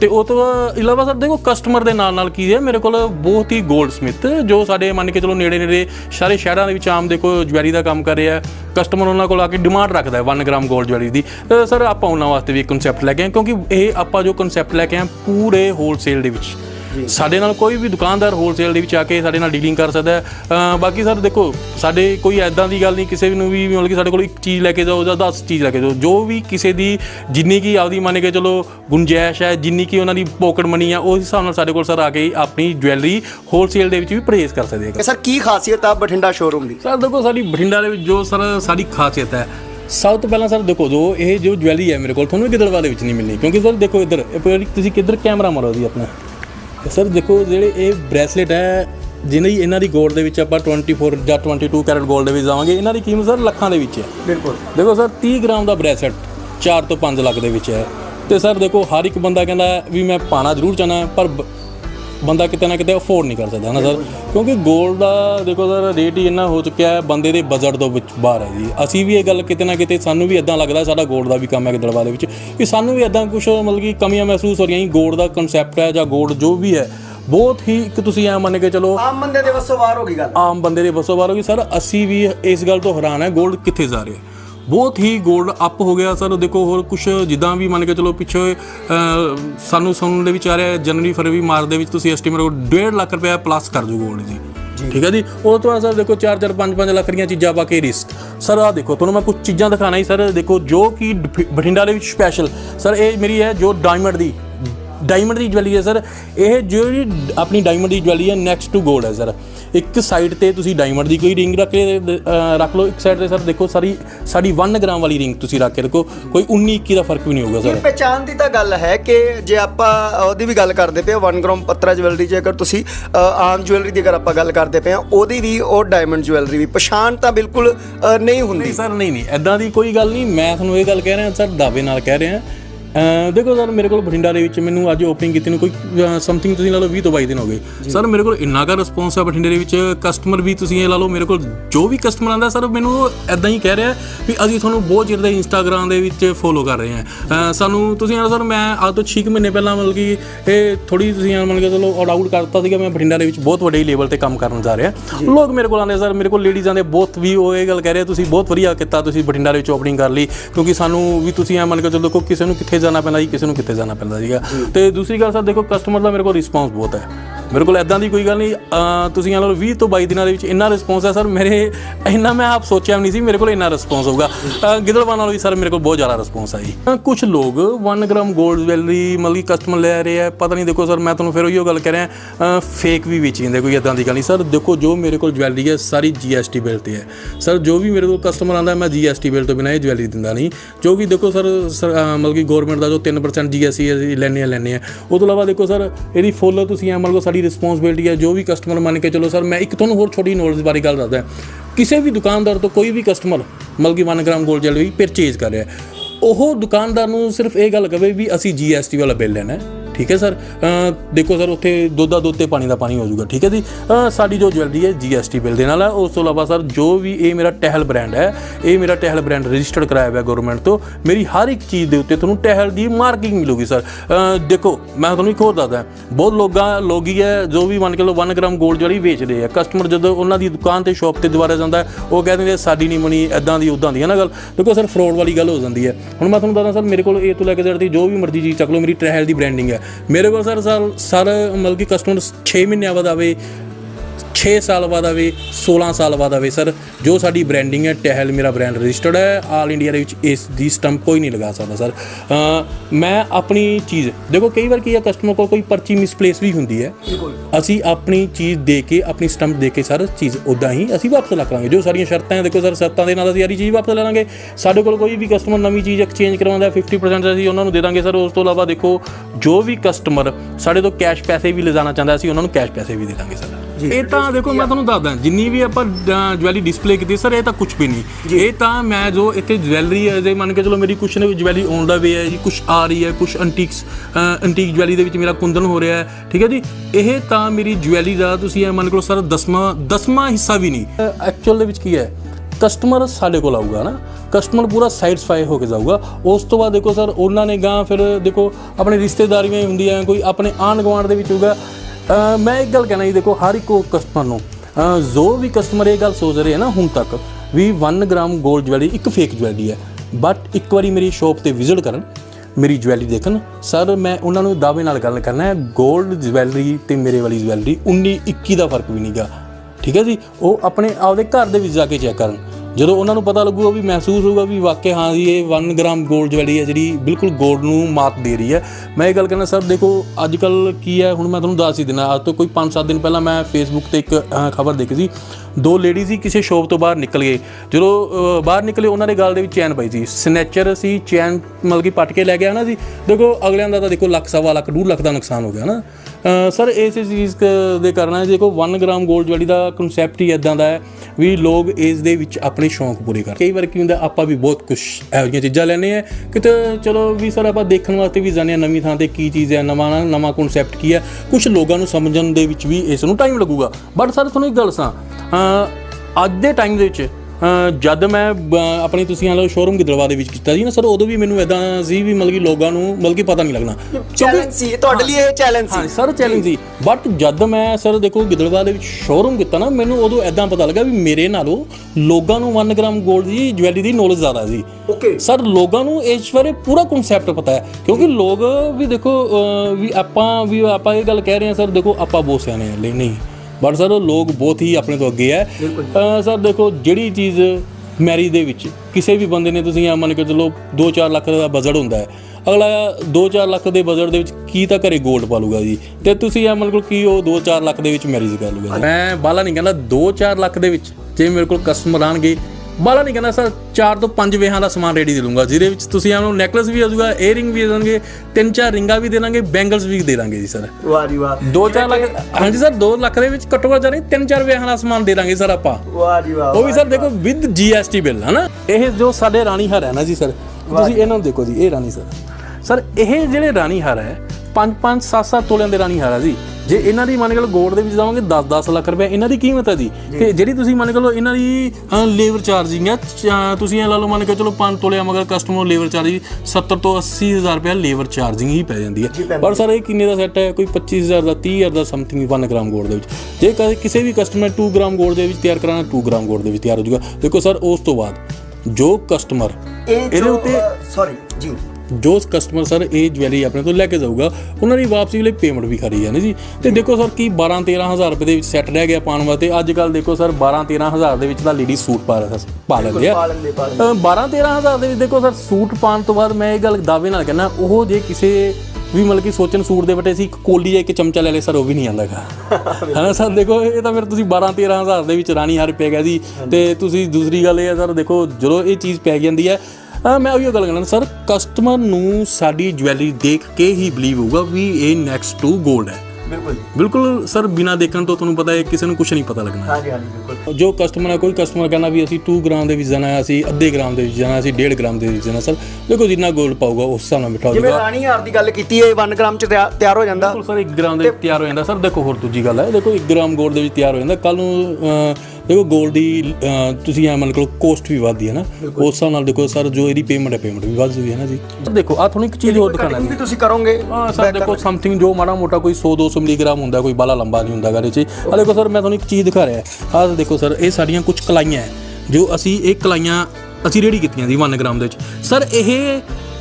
Speaker 2: ਤੇ ਉਹ ਤੋਂ ਇਲਾਵਾ ਸਰ ਦੇਖੋ ਕਸਟਮਰ ਦੇ ਨਾਲ ਨਾਲ ਕੀ ਹੈ? ਮੇਰੇ ਕੋਲ ਬਹੁਤ ਹੀ 골ਡ ਸਮਿਥ ਜੋ ਸਾਡੇ ਮੰਨ ਕੇ ਚਲੋ ਨੇੜੇ ਨੇੜੇ ਸਾਰੇ ਸ਼ਹਿਰਾਂ ਦੇ ਵਿੱਚ ਆਮ ਦੇਖੋ ਜਵੈਲਰੀ ਦਾ ਕੰਮ ਕਰ ਰਿਹਾ ਕਸਟਮਰ ਉਹਨਾਂ ਕੋਲ ਆ ਕੇ ਡਿਮਾਂਡ ਰੱਖਦਾ ਹੈ 1 ਗ੍ਰਾਮ 골ਡ ਜਵੈਲਰੀ ਦੀ ਸਰ ਆਪਾਂ ਉਹਨਾਂ ਵਾਸਤੇ ਵੀ ਇੱਕ ਕਨਸੈਪਟ ਲੈ ਕੇ ਆਏ ਕਿਉਂਕਿ ਇਹ ਆਪਾਂ ਜੋ ਕਨਸੈਪਟ ਲੈ ਕੇ ਆਏ ਪੂਰੇ ਹੋਲਸੇਲ ਦੇ ਵਿੱਚ। ਸਾਡੇ ਨਾਲ ਕੋਈ ਵੀ ਦੁਕਾਨਦਾਰ ਹੋਲਸੇਲ ਦੇ ਵਿੱਚ ਆ ਕੇ ਸਾਡੇ ਨਾਲ ਡੀਲਿੰਗ ਕਰ ਸਕਦਾ ਹੈ। ਬਾਕੀ ਸਰ ਦੇਖੋ ਸਾਡੇ ਕੋਈ ਐਦਾਂ ਦੀ ਗੱਲ ਨਹੀਂ ਕਿਸੇ ਨੂੰ ਵੀ ਮਤਲਬ ਕਿ ਸਾਡੇ ਕੋਲ ਇੱਕ ਚੀਜ਼ ਲੈ ਕੇ ਜਾਓ ਜਾਂ 10 ਚੀਜ਼ ਲੈ ਕੇ ਜਾਓ ਜੋ ਵੀ ਕਿਸੇ ਦੀ ਜਿੰਨੀ ਕੀ ਆਪਦੀ ਮੰਨ ਕੇ ਚਲੋ ਗੁੰਜਾਇਸ਼ ਹੈ ਜਿੰਨੀ ਕੀ ਉਹਨਾਂ ਦੀ ਪੋਕਟ ਮਨੀ ਆ ਉਸ ਹਿਸਾਬ ਨਾਲ ਸਾਡੇ ਕੋਲ ਸਰ ਆ ਕੇ ਆਪਣੀ ਜਵੈਲਰੀ ਹੋਲਸੇਲ ਦੇ ਵਿੱਚ ਵੀ ਪਰਚੇਸ ਕਰ ਸਕਦੇ
Speaker 1: ਕਿ ਸਰ ਕੀ ਖਾਸੀਅਤ ਆ ਬਠਿੰਡਾ ਸ਼ੋਰੂਮ ਦੀ?
Speaker 2: ਸਰ ਦੇਖੋ ਸਾਡੀ ਬਠਿੰਡਾ ਦੇ ਵਿੱਚ ਜੋ ਸਰ ਸਾਡੀ ਖਾਸੀਅਤ ਹੈ ਸਭ ਤੋਂ ਪਹਿਲਾਂ ਸਰ ਦੇਖੋ ਜੋ ਇਹ ਜੋ ਜਵੈਲਰੀ ਹੈ ਮੇਰੇ ਕੋਲ ਤੁਹਾਨੂੰ ਗਿੱਦੜਵਾ ਦੇ ਵਿੱਚ ਨਹੀਂ ਮਿਲਣੀ ਕਿਉਂਕਿ ਸਰ ਦੇਖੋ ਇੱਧਰ ਤੁਸੀਂ ਕਿੱਧਰ ਕੈਮਰਾ ਮਾਰੋ ਜੀ ਆਪਣਾ। ਸਰ ਦੇਖੋ ਜਿਹੜੇ ਇਹ ਬ੍ਰੈਸਲੇਟ ਹੈ ਜਿਹਨਾਂ ਇਹਨਾਂ ਦੀ 골ਡ ਦੇ ਵਿੱਚ ਆਪਾਂ 24 ਜਾਂ 22 ਕੈਰਟ 골ਡ ਦੇ ਵਿੱਚ ਜਾਵਾਂਗੇ ਇਹਨਾਂ ਦੀ ਕੀਮਤ ਸਰ ਲੱਖਾਂ ਦੇ ਵਿੱਚ ਹੈ।
Speaker 1: ਬਿਲਕੁਲ।
Speaker 2: ਦੇਖੋ ਸਰ 30 ਗ੍ਰਾਮ ਦਾ ਬ੍ਰੈਸਲੇਟ 4 ਤੋਂ 5 ਲੱਖ ਦੇ ਵਿੱਚ ਹੈ। ਤੇ ਸਰ ਦੇਖੋ ਹਰ ਇੱਕ ਬੰਦਾ ਕਹਿੰਦਾ ਵੀ ਮੈਂ ਪਾਣਾ ਜ਼ਰੂਰ ਚਾਹਨਾ ਪਰ ਬੰਦਾ ਕਿਤੇ ਨਾ ਕਿਤੇ ਅਫੋਰਡ ਨਹੀਂ ਕਰ ਸਕਦਾ। ਨਾ ਸਰ? ਕਿਉਂਕਿ 골ਡ ਦਾ ਦੇਖੋ ਸਰ ਰੇਟ ਹੀ ਇੰਨਾ ਹੋ ਚੁੱਕਿਆ ਹੈ ਬੰਦੇ ਦੇ ਬਜਟ ਤੋਂ ਵਿੱਚ ਬਾਹਰ ਹੈ ਜੀ। ਅਸੀਂ ਵੀ ਇਹ ਗੱਲ ਕਿਤੇ ਨਾ ਕਿਤੇ ਸਾਨੂੰ ਵੀ ਇਦਾਂ ਲੱਗਦਾ ਸਾਡਾ 골ਡ ਦਾ ਵੀ ਕੰਮ ਹੈ ਗਿੱਦੜਵਾ ਦੇ ਵਿੱਚ ਕਿ ਸਾਨੂੰ ਵੀ ਇਦਾਂ ਕੁਝ ਮਤਲਬ ਕਿ ਕਮੀਆਂ ਮਹਿਸੂਸ ਹੋ ਰਹੀਆਂ ਜੀ। 골ਡ ਦਾ ਕਨਸੈਪਟ ਹੈ ਜਾਂ 골ਡ ਜੋ ਵੀ ਹੈ ਬਹੁਤ ਹੀ ਇੱਕ ਤੁਸੀਂ ਐ ਮੰਨ ਕੇ ਚਲੋ
Speaker 1: ਆਮ ਬੰਦੇ ਦੇ ਵਸੋਂ ਬਾਹਰ ਹੋ ਗਈ ਗੱਲ।
Speaker 2: ਆਮ ਬੰਦੇ ਦੇ ਵਸੋਂ ਬਾਹਰ ਹੋ ਗਈ। ਸਰ ਅਸੀਂ ਵੀ ਇਸ ਗੱਲ ਤੋਂ ਹੈਰਾਨ ਹੈ 골ਡ ਕਿੱਥੇ ਜਾ ਰਿਹਾ ਬਹੁਤ ਹੀ ਗੋਲਡ ਅਪ ਹੋ ਗਿਆ ਸਾਨੂੰ। ਦੇਖੋ ਹੋਰ ਕੁਝ ਜਿੱਦਾਂ ਵੀ ਮੰਨ ਕੇ ਚਲੋ ਪਿੱਛੇ ਸਾਨੂੰ ਸੁਣਨ ਦੇ ਵਿੱਚ ਆ ਰਿਹਾ ਜਨਵਰੀ ਫਰਵਰੀ ਮਾਰਚ ਦੇ ਵਿੱਚ ਤੁਸੀਂ ਐਸਟੀਮੇਟ ਕਰੋ 1.5 ਲੱਖ ਰੁਪਏ ਪਲੱਸ ਕਰ ਜੂ ਗੋਲਡ ਜੀ। ਠੀਕ ਹੈ ਜੀ? ਉਹ ਤੋਂ ਬਾਅਦ ਸਰ ਦੇਖੋ 4 4 5 5 ਲੱਖ ਦੀਆਂ ਚੀਜ਼ਾਂ ਬਾਕੀ ਰਿਸਕ ਸਰ ਆ ਦੇਖੋ ਤੁਹਾਨੂੰ ਮੈਂ ਕੁਝ ਚੀਜ਼ਾਂ ਦਿਖਾਣਾ ਹੀ ਸਰ। ਦੇਖੋ ਜੋ ਕਿ ਬਠਿੰਡਾ ਦੇ ਵਿੱਚ ਸਪੈਸ਼ਲ ਸਰ ਇਹ ਮੇਰੀ ਹੈ ਜੋ ਡਾਇਮੰਡ ਦੀ ਡਾਇਮੰਡ ਦੀ ਜਵੈਲਰੀ ਹੈ ਸਰ। ਇਹ ਜਿਹੜੀ ਆਪਣੀ ਡਾਇਮੰਡ ਦੀ ਜਵੈਲਰੀ ਹੈ ਨੈਕਸਟ ਟੂ ਗੋਲਡ ਹੈ ਸਰ। ਇੱਕ ਸਾਈਡ ਤੇ ਤੁਸੀਂ ਡਾਇਮੰਡ ਦੀ ਕੋਈ ਰਿੰਗ ਰੱਖ ਅਹ, ਰੱਖ ਲਓ ਇੱਕ ਸਾਈਡ ਤੇ ਸਰ ਦੇਖੋ ਸਾਰੀ ਸਾਡੀ 1 ਗ੍ਰਾਮ ਵਾਲੀ ਰਿੰਗ ਤੁਸੀਂ ਰੱਖ ਕੇ ਰੱਖੋ। ਕੋਈ 19 21 ਦਾ ਫ਼ਰਕ ਵੀ ਨਹੀਂ ਹੋਊਗਾ ਸਰ
Speaker 1: ਪਹਿਚਾਨ ਦੀ ਤਾਂ ਗੱਲ ਹੈ ਕਿ ਜੇ ਆਪਾਂ ਉਹਦੀ ਵੀ ਗੱਲ ਕਰਦੇ ਪਏ 1 ਗ੍ਰਾਮ ਪੱਤਰਾ ਜਵੈਲਰੀ ਜੇ ਅਗਰ ਤੁਸੀਂ ਆਮ ਜਵੈਲਰੀ ਦੀ ਅਗਰ ਆਪਾਂ ਗੱਲ ਕਰਦੇ ਪਏ ਆ ਉਹਦੀ ਵੀ ਉਹ ਡਾਇਮੰਡ ਜਵੈਲਰੀ ਵੀ। ਪਛਾਣ ਤਾਂ ਬਿਲਕੁਲ ਨਹੀਂ ਹੁੰਦੀ।
Speaker 2: ਨਹੀਂ ਸਰ ਨਹੀਂ ਨਹੀਂ ਐਦਾਂ ਦੀ ਕੋਈ ਗੱਲ ਨਹੀਂ। ਮੈਂ ਤੁਹਾਨੂੰ ਇਹ ਗੱਲ ਕਹਿ ਰਿਹਾ ਸਰ ਦਾਅਵੇ ਨਾਲ ਕਹਿ ਰਿਹਾ। ਦੇਖੋ ਸਰ ਮੇਰੇ ਕੋਲ ਬਠਿੰਡਾ ਦੇ ਵਿੱਚ ਮੈਨੂੰ ਅੱਜ ਓਪਨਿੰਗ ਕੀਤੀ ਨੂੰ ਕੋਈ ਸਮਥਿੰਗ ਤੁਸੀਂ ਲਾ ਲਓ 20 ਤੋਂ 22 ਦਿਨ ਹੋ ਗਏ। ਸਰ ਮੇਰੇ ਕੋਲ ਇੰਨਾ ਕਾ ਰਿਸਪੌਂਸ ਹੈ ਬਠਿੰਡੇ ਦੇ ਵਿੱਚ ਕਸਟਮਰ ਵੀ ਤੁਸੀਂ ਇਹ ਲਾ ਲਓ ਮੇਰੇ ਕੋਲ ਜੋ ਵੀ ਕਸਟਮਰ ਆਂਦਾ ਸਰ ਮੈਨੂੰ ਐਦਾਂ ਹੀ ਕਹਿ ਰਿਹਾ ਵੀ ਅਸੀਂ ਤੁਹਾਨੂੰ ਬਹੁਤ ਚਿਰ ਦਾ ਇੰਸਟਾਗ੍ਰam ਦੇ ਵਿੱਚ ਫੋਲੋ ਕਰ ਰਹੇ ਹਾਂ। ਸਾਨੂੰ ਤੁਸੀਂ ਸਰ ਮੈਂ ਅੱਜ ਤੋਂ 6 ਮਹੀਨੇ ਪਹਿਲਾਂ ਮਤਲਬ ਕਿ ਇਹ ਥੋੜੀ ਤੁਸੀਂ ਐਂ ਮੰਨ ਕੇ ਚਲੋ ਆਊਟ ਕਰਤਾ ਸੀਗਾ ਮੈਂ ਬਠਿੰਡਾ ਦੇ ਵਿੱਚ ਬਹੁਤ ਵੱਡੇ ਲੈਵਲ ਤੇ ਕੰਮ ਕਰਨ ਜਾ ਰਿਹਾ। ਲੋਕ ਮੇਰੇ ਕੋਲ ਆਉਂਦੇ ਸਰ ਮੇਰੇ ਕੋਲ ਲੇਡੀਜ਼ ਆਉਂਦੇ ਬਹੁਤ ਵੀ ਉਹ ਇਹ ਗੱਲ ਕਹਿ ਰਹੇ ਤੁਸੀਂ ਬਹੁਤ ਵਧੀਆ ਕੀਤਾ ਤੁਸੀਂ ਬਠਿੰਡਾ ਦੇ ਵਿੱਚ ਓਪਨਿੰਗ ਕਰ ਲਈ ਕਿਉਂਕਿ ਸਾਨੂੰ ਵੀ ਤੁਸੀਂ ਐ ਮੰਨ ਕੇ ਚਲੋ ਦੇਖੋ ਕਿਸੇ ਨੂੰ ਕਿੱਥੇ ਜਾਣਾ ਪੈਂਦਾ ਜੀ, ਕਿਸੇ ਨੂੰ ਕਿੱਥੇ ਜਾਣਾ ਪੈਂਦਾ ਸੀਗਾ। ਤੇ ਦੂਸਰੀ ਗੱਲ ਸਰ, ਦੇਖੋ ਕਸਟਮਰ ਦਾ ਮੇਰੇ ਕੋਲ ਰਿਸਪੌਂਸ ਬਹੁਤ ਹੈ। ਮੇਰੇ ਕੋਲ ਐਦਾਂ ਦੀ ਕੋਈ ਗੱਲ ਨਹੀਂ ਤੁਸੀਂ ਇਹ ਲਓ 20 ਤੋਂ 22 ਦਿਨਾਂ ਦੇ ਵਿੱਚ ਇੰਨਾ ਰਿਸਪੌਂਸ ਹੈ ਸਰ ਮੇਰੇ ਇੰਨਾ ਮੈਂ ਆਪ ਸੋਚਿਆ ਵੀ ਨਹੀਂ ਸੀ ਮੇਰੇ ਕੋਲ ਇੰਨਾ ਰਿਸਪੌਂਸ ਹੋਊਗਾ। ਅਹ ਗਿੱਦੜਬਾਹ ਵੀ ਸਰ ਮੇਰੇ ਕੋਲ ਬਹੁਤ ਜ਼ਿਆਦਾ ਰਿਸਪੌਂਸ ਆ ਜੀ। ਕੁਝ ਲੋਕ 1 ਗ੍ਰਾਮ 골ਡ ਜਵੈਲਰੀ ਮਤਲਬ ਕਿ ਕਸਟਮਰ ਲੈ ਰਹੇ ਆ ਪਤਾ ਨਹੀਂ ਦੇਖੋ ਸਰ ਮੈਂ ਤੁਹਾਨੂੰ ਫਿਰ ਉਹੀਓ ਗੱਲ ਕਹਿ ਰਿਹਾ ਫੇਕ ਵੀ ਵੇਚੀ ਜਾਂਦੇ ਕੋਈ ਇਦਾਂ ਦੀ ਗੱਲ ਨਹੀਂ। ਸਰ ਦੇਖੋ ਜੋ ਮੇਰੇ ਕੋਲ ਜਵੈਲਰੀ ਹੈ ਸਾਰੀ GST ਬਿੱਲ ਤੇ ਹੈ। ਸਰ ਜੋ ਵੀ ਮੇਰੇ ਕੋਲ ਕਸਟਮਰ ਆਂਦਾ ਮੈਂ GST ਬਿੱਲ ਤੋਂ ਬਿਨਾਂ ਇਹ ਜਵੈਲਰੀ ਦਿੰਦਾ ਨਹੀਂ। ਜੋ ਕਿ ਦੇਖੋ ਸਰ ਸਰ, ਮਤਲਬ ਕਿ ਗਵਰਨਮੈਂਟ ਦਾ ਜੋ 3% GST ਅਸੀਂ ਲੈਣੇ ਆ ਲੈਣੇ ਆ ਉਹ ਤੋਂ ਇਲਾਵਾ ਦੇਖੋ ਸਰ ਇਹਦੀ ਫੁੱਲ ਤੁਸੀਂ ਐ ਮੰਨ ਲਓ ਸਾਡੀ ਰਿਸਪੌਂਸਿਬਿਲਟੀ ਹੈ, ਜੋ ਵੀ ਕਸਟਮਰ ਮੰਨ ਕੇ ਚਲੋ, ਸਰ, ਮੈਂ ਇੱਕ ਤੁਹਾਨੂੰ ਹੋਰ ਛੋਟੀ ਨੌਲੇਜ ਬਾਰੇ ਗੱਲ ਦੱਸਦਾ ਕਿਸੇ ਵੀ ਦੁਕਾਨਦਾਰ ਤੋਂ ਕੋਈ ਵੀ ਕਸਟਮਰ ਮਤਲਬ ਕਿ 1 ਗ੍ਰਾਮ ਗੋਲਡ ਜਵੈਲਰੀ ਪਰਚੇਜ਼ ਕਰ ਰਿਹਾ ਉਹ ਦੁਕਾਨਦਾਰ ਨੂੰ ਸਿਰਫ ਇਹ ਗੱਲ ਕਵੇ ਵੀ ਅਸੀਂ GST ਵਾਲਾ ਬਿੱਲ ਲੈਣਾ ਹੈ। ਠੀਕ ਹੈ ਸਰ? ਦੇਖੋ ਸਰ, ਉੱਥੇ ਦੁੱਧ ਦਾ ਦੁੱਧ ਤੇ ਪਾਣੀ ਦਾ ਪਾਣੀ ਹੋ ਜਾਊਗਾ ਠੀਕ ਹੈ ਜੀ? ਸਾਡੀ ਜੋ ਜਵੈਲਰੀ ਹੈ GST ਬਿੱਲ ਦੇ ਨਾਲ ਹੈ ਉਸ ਤੋਂ ਇਲਾਵਾ ਸਰ, ਜੋ ਵੀ ਇਹ ਮੇਰਾ ਟਹਿਲ ਬ੍ਰਾਂਡ ਹੈ, ਇਹ ਮੇਰਾ ਟਹਿਲ ਬ੍ਰਾਂਡ ਰਜਿਸਟਰਡ ਕਰਾਇਆ ਹੋਇਆ ਗਵਰਨਮੈਂਟ ਤੋਂ, ਮੇਰੀ ਹਰ ਇੱਕ ਚੀਜ਼ ਦੇ ਉੱਤੇ ਤੁਹਾਨੂੰ ਟਹਿਲ ਦੀ ਮਾਰਕਿੰਗ ਮਿਲੂਗੀ ਸਰ। ਦੇਖੋ, ਮੈਂ ਤੁਹਾਨੂੰ ਇੱਕ ਹੋਰ ਦੱਸਦਾ। ਬਹੁਤ ਲੋਕਾਂ ਲੋਗੀ ਹੈ, ਜੋ ਵੀ ਮੰਨ ਕੇ ਲੋ 1 ਗ੍ਰਾਮ 골ਡ ਜਿਹੜੀ ਵੇਚਦੇ ਆ ਕਸਟਮਰ ਜਦੋਂ ਉਹਨਾਂ ਦੀ ਦੁਕਾਨ ਤੇ ਸ਼ਾਪ ਤੇ ਦੁਬਾਰਾ ਜਾਂਦਾ, ਉਹ ਕਹਿੰਦੇ ਨੇ ਸਾਡੀ ਨਹੀਂ ਮਨੀ ਐਦਾਂ ਦੀ ਉਦਾਂ ਦੀ, ਹੈ ਨਾ ਗੱਲ? ਦੇਖੋ ਸਰ ਫਰੋਡ ਵਾਲੀ ਗੱਲ ਹੋ ਜਾਂਦੀ ਹੈ। ਹੁਣ ਮੈਂ ਤੁਹਾਨੂੰ ਦੱਸਦਾ ਸਰ, ਮੇਰੇ ਕੋਲ ਇਹ ਤੋਂ ਲੈ ਕੇ ਜ਼ਰ ਦੀ ਜੋ ਵੀ ਮਰਜ਼ੀ ਚੀਜ਼ ਚੱਕ ਲਓ, ਮੇਰੀ ਟ੍ਰੈਹਲ ਦੀ ਬ੍ਰਾਂਡਿੰਗ ਹੈ। ਮੇਰੇ ਕੋਲ ਸਰ ਸਰ ਮਤਲਬ ਕਿ ਕਸਟਮਰ 6 ਮਹੀਨਿਆਂ ਬਾਅਦ ਆਵੇ। 6 ਸਾਲ ਬਾਅਦ ਆਵੇ 16 ਸਾਲ ਬਾਅਦ ਆਵੇ ਸਰ ਜੋ ਸਾਡੀ ਬ੍ਰਾਂਡਿੰਗ ਹੈ ਟਹਿਲ ਮੇਰਾ ਬ੍ਰਾਂਡ ਰਜਿਸਟਰਡ ਹੈ ਆਲ ਇੰਡੀਆ ਦੇ ਵਿੱਚ ਇਸ ਦੀ ਸਟੰਪ ਕੋਈ ਨਹੀਂ ਲਗਾ ਸਕਦਾ ਸਰ। ਮੈਂ ਆਪਣੀ ਚੀਜ਼ ਦੇਖੋ ਕਈ ਵਾਰ ਕੀ ਹੈ ਕਸਟਮਰ ਕੋਲ ਕੋਈ ਪਰਚੀ ਮਿਸਪਲੇਸ ਵੀ ਹੁੰਦੀ ਹੈ। ਅਸੀਂ ਆਪਣੀ ਚੀਜ਼ ਦੇ ਕੇ ਆਪਣੀ ਸਟੰਪ ਦੇ ਕੇ ਸਰ ਚੀਜ਼ ਉਦਾਂ ਹੀ ਅਸੀਂ ਵਾਪਸ ਲੈ ਕਰਾਂਗੇ। ਜੋ ਸਾਰੀਆਂ ਸ਼ਰਤਾਂ ਹੈ ਦੇਖੋ ਸਰ ਸ਼ਰਤਾਂ ਦੇ ਨਾਲ ਅਸੀਂ ਸਾਰੀ ਚੀਜ਼ ਵਾਪਸ ਲੈ ਲਾਂਗੇ। ਸਾਡੇ ਕੋਲ ਕੋਈ ਵੀ ਕਸਟਮਰ ਨਵੀਂ ਚੀਜ਼ ਐਕਸਚੇਂਜ ਕਰਵਾਉਂਦਾ ਹੈ, 50% ਅਸੀਂ ਉਹਨਾਂ ਨੂੰ ਦੇ ਦਾਂਗੇ ਸਰ। ਉਸ ਤੋਂ ਇਲਾਵਾ ਦੇਖੋ ਜੋ ਵੀ ਕਸਟਮਰ ਸਾਡੇ ਤੋਂ ਕੈਸ਼ ਪੈਸੇ ਵੀ ਲਿਜਾਣਾ ਚਾਹੁੰਦਾ ਅਸੀਂ ਉਹਨਾਂ ਨੂੰ ਕੈਸ਼ ਪੈਸੇ ਵੀ ਦੇ ਦਾਂਗੇ ਸਰ। ਇਹ ਤਾਂ ਦੇਖੋ ਮੈਂ ਤੁਹਾਨੂੰ ਦੱਸਦਾ ਜਿੰਨੀ ਵੀ ਆਪਾਂ ਜਵੈਲਰੀ ਡਿਸਪਲੇ ਕੀਤੀ ਸਰ ਇਹ ਤਾਂ ਕੁਝ ਵੀ ਨਹੀਂ। ਇਹ ਤਾਂ ਮੈਂ ਜੋ ਇੱਥੇ ਜਵੈਲਰੀ ਹੈ ਜੇ ਮੰਨ ਕੇ ਚਲੋ ਮੇਰੀ ਕੁਛ ਨਾ ਜਵੈਲਰੀ ਆਨ ਦਾ ਵੇ ਹੈ ਜੀ ਕੁਝ ਆ ਰਹੀ ਹੈ ਕੁਝ ਐਂਟੀਕਸ ਐਂਟੀਕ ਜਵੈਲਰੀ ਦੇ ਵਿੱਚ ਮੇਰਾ ਕੁੰਦਨ ਹੋ ਰਿਹਾ ਹੈ ਠੀਕ ਹੈ ਜੀ? ਇਹ ਤਾਂ ਮੇਰੀ ਜਵੈਲਰੀ ਦਾ ਤੁਸੀਂ ਇਹ ਮੰਨ ਕੇ ਸਰ ਦਸਵਾਂ ਦਸਵਾਂ ਹਿੱਸਾ ਵੀ ਨਹੀਂ। ਐਕਚੁਅਲ ਦੇ ਵਿੱਚ ਕੀ ਹੈ? ਕਸਟਮਰ ਸਾਡੇ ਕੋਲ ਆਊਗਾ ਨਾ। ਕਸਟਮਰ ਪੂਰਾ ਸੈਟੀਸਫਾਈ ਹੋ ਕੇ ਜਾਊਗਾ। ਉਸ ਤੋਂ ਬਾਅਦ ਦੇਖੋ ਸਰ ਉਹਨਾਂ ਨੇ ਗਾਂ ਫਿਰ ਦੇਖੋ ਆਪਣੇ ਰਿਸ਼ਤੇਦਾਰੀਆਂ ਹੁੰਦੀਆਂ ਕੋਈ ਆਪਣੇ ਆਂਢ ਗੁਆਂਢ ਦੇ ਵਿੱਚ ਹੋਊਗਾ। ਮੈਂ ਇੱਕ ਗੱਲ ਕਹਿਣਾ ਜੀ, ਦੇਖੋ, ਹਰ ਇੱਕ ਕਸਟਮਰ ਨੂੰ ਜੋ ਵੀ ਕਸਟਮਰ ਇਹ ਗੱਲ ਸੋਚ ਰਹੇ ਹੈ ਨਾ ਹੁਣ ਤੱਕ, ਵੀ 1 ਗ੍ਰਾਮ 골ਡ ਜਵੈਲਰੀ ਇੱਕ ਫੇਕ ਜਵੈਲਰੀ ਹੈ। ਬਟ ਇੱਕ ਵਾਰੀ ਮੇਰੀ ਸ਼ਾਪ ਤੇ ਵਿਜ਼ਿਟ ਕਰਨ, ਮੇਰੀ ਜਵੈਲਰੀ ਦੇਖਣ ਸਰ ਮੈਂ ਉਹਨਾਂ ਨੂੰ ਦਾਅਵੇ ਨਾਲ ਗੱਲ ਕਰਨਾ ਹੈ 골ਡ ਜਵੈਲਰੀ ਤੇ ਮੇਰੇ ਵਾਲੀ ਜਵੈਲਰੀ 19 21 ਦਾ ਫ਼ਰਕ ਵੀ ਨਹੀਂਗਾ ਠੀਕ ਹੈ ਜੀ? ਉਹ ਆਪਣੇ ਆਪਦੇ ਘਰ ਦੇ ਵਿੱਚ ਜਾ ਕੇ ਚੈੱਕ ਕਰਨ। ਜਦੋਂ ਉਹਨਾਂ ਨੂੰ ਪਤਾ ਲੱਗੂਗਾ ਵੀ ਮਹਿਸੂਸ ਹੋਊਗਾ ਵੀ ਵਾਕਿਆ ਹਾਂ ਜੀ, ਇਹ 1 ਗ੍ਰਾਮ 골ਡ ਜਿਹੜੀ ਹੈ, ਜਿਹੜੀ ਬਿਲਕੁਲ 골ਡ ਨੂੰ ਮਾਤ ਦੇ ਰਹੀ ਹੈ। ਮੈਂ ਇਹ ਗੱਲ ਕਰਨਾ ਸਰ, ਦੇਖੋ ਅੱਜ ਕੱਲ ਕੀ ਹੈ? ਹੁਣ ਮੈਂ ਤੁਹਾਨੂੰ ਦੱਸ ਹੀ ਦਿਨਾ, ਅੱਜ ਤੋਂ ਕੋਈ 5-7 ਦਿਨ ਪਹਿਲਾਂ ਮੈਂ ਫੇਸਬੁੱਕ ਤੇ ਇੱਕ ਖਬਰ ਦੇਖੀ ਸੀ। ਦੋ ਲੇਡੀਜ਼ ਹੀ ਕਿਸੇ ਸ਼ੋਪ ਤੋਂ ਬਾਹਰ ਨਿਕਲ ਗਏ। ਜਦੋਂ ਬਾਹਰ ਨਿਕਲੇ, ਉਹਨਾਂ ਦੇ ਗਲ ਦੇ ਵਿੱਚ ਚੈਨ ਪਈ ਸੀ। ਸਨੈਚਰ ਸੀ, ਚੈਨ ਮਤਲਬ ਕਿ ਪੱਟ ਕੇ ਲੈ ਗਿਆ ਨਾ ਜੀ। ਦੇਖੋ, ਅਗਲਿਆਂ ਦਾ ਤਾਂ ਦੇਖੋ ਲੱਖ, ਸਵਾ ਲੱਖ, ਡੂਢ ਲੱਖ ਦਾ ਨੁਕਸਾਨ ਹੋ ਗਿਆ ਨਾ। ਸਰ, ਇਸ ਚੀਜ਼ ਕ- ਦੇ ਕਰਨਾ ਦੇਖੋ 1 ਗ੍ਰਾਮ 골ਡ ਜਵੈਲਰੀ ਦਾ ਕਨਸੈਪਟ ਹੀ ਇਦਾਂ ਦਾ ਹੈ ਵੀ ਲੋਕ ਇਸ ਦੇ ਵਿੱਚ ਆਪਣੇ ਸ਼ੌਂਕ ਪੂਰੇ ਕਰ ਕਈ ਵਾਰ ਕੀ ਹੁੰਦਾ, ਆਪਾਂ ਵੀ ਬਹੁਤ ਕੁਝ ਇਹੋ ਜਿਹੀਆਂ ਚੀਜ਼ਾਂ ਲੈਣੇ ਆ ਕਿਤੇ ਚਲੋ ਵੀ ਸਰ, ਆਪਾਂ ਦੇਖਣ ਵਾਸਤੇ ਵੀ ਜਾਂਦੇ ਹਾਂ ਨਵੀਂ ਥਾਂ ਤੇ ਕੀ ਚੀਜ਼ ਹੈ, ਨਵਾਂ ਨਾ- ਨਵਾਂ ਕਨਸੈਪਟ ਕੀ ਹੈ। ਕੁਝ ਲੋਕਾਂ ਨੂੰ ਸਮਝਣ ਦੇ ਵਿੱਚ ਵੀ ਇਸ ਨੂੰ ਟਾਈਮ ਲੱਗੂਗਾ। ਬਟ ਸਰ, ਤੁਹਾਨੂੰ ਇੱਕ ਗੱਲ ਸਾਂ ਅੱਜ ਦੇ ਟਾਈਮ ਦੇ ਵਿੱਚ ਜਦ ਮੈਂ ਆਪਣੀ ਤੁਸੀਂ ਹਾਲੋ ਸ਼ੋਰੂਮ ਗਿੱਦੜਵਾ ਦੇ ਵਿੱਚ ਕੀਤਾ ਸੀ ਨਾ ਸਰ ਉਦੋਂ ਵੀ ਮੈਨੂੰ ਇਦਾਂ ਸੀ ਵੀ ਮਤਲਬ ਕਿ ਲੋਕਾਂ ਨੂੰ ਮਤਲਬ ਕਿ ਪਤਾ ਨਹੀਂ ਲੱਗਣਾ।
Speaker 1: ਚੈਲੰਜ ਸੀ ਤੁਹਾਡੇ ਲਈ ਇਹ ਚੈਲੰਜ ਸੀ।
Speaker 2: ਸਰ ਚੈਲੰਜ ਸੀ। ਬਟ ਜਦ ਮੈਂ ਸਰ ਦੇਖੋ ਗਿੱਦੜਵਾ ਦੇ ਵਿੱਚ ਸ਼ੋਰੂਮ ਕੀਤਾ ਨਾ ਮੈਨੂੰ ਉਦੋਂ ਐਦਾਂ ਪਤਾ ਲੱਗਾ ਵੀ ਮੇਰੇ ਨਾਲੋਂ ਲੋਕਾਂ ਨੂੰ 1 ਗ੍ਰਾਮ 골ਡ ਦੀ ਜਵੈਲਰੀ ਦੀ ਨੌਲੇਜ ਜ਼ਿਆਦਾ ਸੀ।
Speaker 1: ਓਕੇ
Speaker 2: ਸਰ ਲੋਕਾਂ ਨੂੰ ਇਸ ਬਾਰੇ ਪੂਰਾ ਕਨਸੈਪਟ ਪਤਾ ਹੈ ਕਿਉਂਕਿ ਲੋਕ ਵੀ ਦੇਖੋ ਵੀ ਆਪਾਂ ਵੀ ਆਪਾਂ ਇਹ ਗੱਲ ਕਹਿ ਰਹੇ ਹਾਂ ਸਰ ਦੇਖੋ ਆਪਾਂ ਹਾਂ ਲਈ ਨਹੀਂ। ਬਟ ਸਰ ਲੋਕ ਬਹੁਤ ਹੀ ਆਪਣੇ ਤੋਂ ਅੱਗੇ ਹੈ। ਸਰ ਦੇਖੋ ਜਿਹੜੀ ਚੀਜ਼ ਮੈਰਿਜ ਦੇ ਵਿੱਚ ਕਿਸੇ ਵੀ ਬੰਦੇ ਨੇ ਤੁਸੀਂ ਆ ਮੰਨ ਕੇ ਚਲੋ 2-4 ਲੱਖ ਦਾ ਬਜਟ ਹੁੰਦਾ ਹੈ। ਅਗਲਾ 2-4 ਲੱਖ ਦੇ ਬਜਟ ਦੇ ਵਿੱਚ ਕੀ ਤਾਂ ਘਰੇ 골ਡ ਪਾ ਲੂਗਾ ਜੀ? ਤੇ ਤੁਸੀਂ ਆ ਮੰਨ ਲਓ ਕੀ ਉਹ 2-4 ਲੱਖ ਦੇ ਵਿੱਚ ਮੈਰਿਜ ਕਰ ਲੂਗਾ ਮੈਂ ਬਾਲਾ ਨਹੀਂ ਕਹਿੰਦਾ 2-4 ਲੱਖ ਦੇ ਵਿੱਚ ਜੇ ਮੇਰੇ ਕੋਲ ਕਸਟਮਰ ਆਣਗੇ ਬਾਲਾ ਨਹੀਂ ਕਹਿੰਦਾ ਸਰ 4 ਤੋਂ 5 ਵਿਆਹਾਂ ਦਾ ਸਮਾਨ ਰੈਡੀ ਦੇ ਦੂੰਗਾ। ਜਿਹਦੇ ਵਿੱਚ ਤੁਸੀਂ ਆਪ ਨੂੰ ਨੈਕਲੇਸ ਵੀ ਆ ਜਾਊਗਾ ਵੀ ਦੇਣਗੇ ਤਿੰਨ ਚਾਰ ਰਿੰਗਾਂ ਵੀ ਦੇ ਦਾਂਗੇ ਬੈਂਗਲਸ ਵੀ ਦੇ ਦਾਂਗੇ ਜੀ ਸਰ।
Speaker 1: ਵਾਹ ਜੀ ਵਾਹ।
Speaker 2: 2-4 ਲੱਖ ਹਾਂਜੀ ਸਰ 2 ਲੱਖ ਦੇ ਵਿੱਚ ਘੱਟੋ ਘੱਟ ਜਾਨੀ ਤਿੰਨ ਚਾਰ ਵਿਆਹਾਂ ਦਾ ਸਮਾਨ ਦੇ ਦਾਂਗੇ ਸਰ ਆਪਾਂ।
Speaker 1: ਵਾਹ ਜੀ ਵਾਹ
Speaker 2: ਉਹ ਵੀ ਸਰ ਦੇਖੋ ਵਿਦ GST ਬਿੱਲ ਹਨਾ? ਇਹ ਜੋ ਸਾਡੇ ਰਾਣੀ ਹਾਰ ਹੈ ਨਾ ਜੀ ਸਰ ਤੁਸੀਂ ਇਹਨਾਂ ਨੂੰ ਦੇਖੋ ਜੀ ਇਹ ਰਾਣੀ ਸਰ। ਸਰ ਇਹ ਜਿਹੜੇ ਰਾਣੀ ਹਾਰ ਹੈ 5-5 7-7 ਤੋਲਿਆਂ ਦੇ ਰਾਣੀ ਹਾਰ ਹੈ ਜੀ। ਜੇ ਇਹਨਾਂ ਦੀ ਮੰਨ ਕੇ ਲਓ ਗੋਲਡ ਦੇ ਵਿੱਚ ਜਾਵਾਂਗੇ 10-10 ਲੱਖ ਰੁਪਏ ਇਹਨਾਂ ਦੀ ਕੀਮਤ ਹੈ ਜੀ। ਤੇ ਜਿਹੜੀ ਤੁਸੀਂ ਮੰਨ ਕੇ ਲਓ ਇਹਨਾਂ ਦੀ ਲੇਬਰ ਚਾਰਜਿੰਗ ਹੈ ਚ- ਤੁਸੀਂ ਇਹ ਲਾ ਲਓ ਮੰਨ ਕੇ ਚਲੋ 5 ਤੋਲੇ ਮਗਰ ਕਸਟਮਰ ਲੇਬਰ ਚਾਰਜ 70 ਤੋਂ 80 ਹਜ਼ਾਰ ਰੁਪਏ ਲੇਬਰ ਚਾਰਜਿੰਗ ਹੀ ਪੈ ਜਾਂਦੀ ਹੈ। ਪਰ ਸਰ ਇਹ ਕਿੰਨੇ ਦਾ ਸੈੱਟ ਹੈ? ਕੋਈ 25000 ਦਾ 30000 ਦਾ ਸਮਥਿੰਗ 1 ਗ੍ਰਾਮ ਗੋਲਡ ਦੇ ਵਿੱਚ। ਜੇ ਕਦੇ ਕਿਸੇ ਵੀ ਕਸਟਮਰ 2 ਗ੍ਰਾਮ ਗੋਲਡ ਦੇ ਵਿੱਚ ਤਿਆਰ ਕਰਾਣਾ 2 ਗ੍ਰਾਮ ਗੋਲਡ ਦੇ ਵਿੱਚ ਤਿਆਰ ਹੋ ਜਾਊਗਾ। ਦੇਖੋ ਸਰ ਉਸ ਤੋਂ ਬਾਅਦ ਜੋ ਕਸਟਮਰ
Speaker 1: ਇਹ
Speaker 2: ਇਹਦੇ
Speaker 1: ਜੋ
Speaker 2: ਉੱਤੇ
Speaker 1: ਸੌਰੀ ਜੀ।
Speaker 2: ਜੋ ਕਸਟਮਰ ਸਰ ਇਹ ਜਵੈਲਰੀ ਆਪਣੇ ਤੋਂ ਲੈ ਕੇ ਜਾਊਗਾ ਉਹਨਾਂ ਦੀ ਵਾਪਸੀ ਲਈ ਪੇਮੈਂਟ ਵੀ ਖਰੀ ਹੈ ਨਾ ਜੀ। ਤੇ ਦੇਖੋ ਸਰ ਕੀ 12 13000 ਰੁਪਏ ਦੇ ਵਿੱਚ ਸੈੱਟ ਰਹਿ ਗਿਆ ਪਾਉਣ ਵਾਸਤੇ। ਅੱਜ ਕੱਲ ਦੇਖੋ ਸਰ 12 13000 ਦੇ ਵਿੱਚ ਤਾਂ ਲੇਡੀ ਸੂਟ ਪਾ ਰਿਹਾ ਪਾ ਲੈਂਦੇ ਆ।
Speaker 1: ਪਾ ਲੈਂਦੇ, ਪਾ ਲੈਂਦੇ।
Speaker 2: 12 13000 ਦੇ ਵਿੱਚ ਦੇਖੋ ਸਰ ਸੂਟ ਪਾਉਣ ਤੋਂ ਬਾਅਦ ਮੈਂ ਇਹ ਗੱਲ ਦਾਅਵੇ ਨਾਲ ਕਹਿੰਦਾ ਉਹ ਜੇ ਕਿਸੇ ਵੀ ਮਤਲਬ ਕਿ ਸੋਚਣ ਸੂਟ ਦੇ ਬਟੇ ਸੀ ਇੱਕ ਕੋਲੀ ਜਾਂ ਇੱਕ ਚਮਚਾ ਲੈ ਲੈ ਸਰ ਉਹ ਵੀ ਨਹੀਂ ਆਂਦਾਗਾ ਹਨਾ ਸਰ ਦੇਖੋ ਇਹ ਤਾਂ ਫਿਰ ਤੁਸੀਂ 12 13000 ਦੇ ਵਿੱਚ ਰਾਣੀ ਹਾਰ ਪੈ ਗਿਆ ਜੀ। ਤੇ ਤੁਸੀਂ ਦੂਸਰੀ ਗੱਲ ਇਹ ਹੈ ਸਰ ਦੇਖੋ ਜਦੋਂ ਇਹ ਚੀਜ਼ ਪੈ ਜਾਂਦੀ ਹੈ ਹਾਂ ਮੈਂ ਉਹੀ ਗੱਲ ਕਰਨਾ ਸਰ ਕਸਟਮਰ ਨੂੰ ਸਾਡੀ ਜਵੈਲਰੀ ਦੇਖ ਕੇ ਹੀ ਬਲੀਵ ਹੋਊਗਾ ਵੀ ਇਹ ਨੈਕਸਟ ਟੂ 골ਡ ਹੈ।
Speaker 1: ਬਿਲਕੁਲ
Speaker 2: ਬਿਲਕੁਲ ਸਰ ਬਿਨਾ ਦੇਖਣ ਤੋਂ ਤੁਹਾਨੂੰ ਪਤਾ ਹੈ ਕਿਸੇ ਨੂੰ ਕੁਝ ਨਹੀਂ ਪਤਾ ਲੱਗਣਾ।
Speaker 1: ਹਾਂਜੀ ਹਾਂਜੀ ਬਿਲਕੁਲ।
Speaker 2: ਜੋ ਕਸਟਮਰ ਹੈ ਕੋਈ ਕਸਟਮਰ ਕਹਿੰਦਾ ਵੀ ਅਸੀਂ 2 ਗ੍ਰਾਮ ਦੇ ਵੀ ਜਨਾ ਅਸੀਂ ਅੱਧੇ ਗ੍ਰਾਮ ਦੇ ਵੀ ਜਨਾ ਅਸੀਂ 1.5 ਗ੍ਰਾਮ ਦੇ ਵੀ ਜਨਾ ਸਰ। ਦੇਖੋ ਜਿੰਨਾ ਗੋਲ ਪਾਊਗਾ ਉਸ ਹਿਸਾਬ ਨਾਲ ਮਿਠਾ ਹੋਊਗਾ
Speaker 1: ਜਿਵੇਂ ਰਾਣੀ ਹਾਰ ਦੀ ਗੱਲ ਕੀਤੀ ਹੈ 1 ਗ੍ਰਾਮ ਚ ਤਿਆਰ ਹੋ ਜਾਂਦਾ।
Speaker 2: ਬਿਲਕੁਲ ਸਰ 1 ਗ੍ਰਾਮ ਦੇ ਤਿਆਰ ਹੋ ਜਾਂਦਾ। ਸਰ ਦੇਖੋ ਹੋਰ ਦੂਜੀ ਗੱਲ ਹੈ ਦੇਖੋ 1 ਗ੍ਰਾਮ ਗੋਲ ਦੇ ਵਿੱਚ ਤਿਆਰ ਹੋ ਜਾਂਦਾ। ਕੱਲ ਨੂੰ ਦੇਖੋ 골ਡ ਦੀ ਤੁਸੀਂ ਐ ਮੰਨ ਲਓ ਕੋਸਟ ਵੀ ਵੱਧਦੀ ਹੈ ਨਾ। ਉਸ ਹਿਸਾਬ ਨਾਲ ਦੇਖੋ ਸਰ ਜੋ ਇਹਦੀ ਪੇਮੈਂਟ ਹੈ ਪੇਮੈਂਟ ਵੀ ਵੱਧ ਜੂਗੀ ਹੈ ਨਾ ਜੀ? ਦੇਖੋ ਆ ਤੁਹਾਨੂੰ ਇੱਕ ਚੀਜ਼ ਹੋਰ ਦਿਖਾਣਾ
Speaker 1: ਵੀ ਤੁਸੀਂ ਕਰੋਗੇ?
Speaker 2: ਹਾਂ ਸਰ ਦੇਖੋ ਸਮਥਿੰਗ ਜੋ ਮਾੜਾ ਮੋਟਾ ਕੋਈ 100 200 ਮਿਲੀਗ੍ਰਾਮ ਹੁੰਦਾ ਕੋਈ ਬਾਲਾ ਲੰਬਾ ਨਹੀਂ ਹੁੰਦਾ ਗਾਰੇ 'ਚ। ਆ ਦੇਖੋ ਸਰ ਮੈਂ ਤੁਹਾਨੂੰ ਇੱਕ ਚੀਜ਼ ਦਿਖਾ ਰਿਹਾ। ਆਹ ਦੇਖੋ ਸਰ ਇਹ ਸਾਡੀਆਂ ਕੁਝ ਕਲਾਈਆਂ ਹੈ ਜੋ ਅਸੀਂ ਇਹ ਕਲਾਈਆਂ ਅਸੀਂ ਰੈਡੀ ਕੀਤੀਆਂ ਜੀ 1 ਗ੍ਰਾਮ ਦੇ ਵਿੱਚ ਸਰ ਇਹ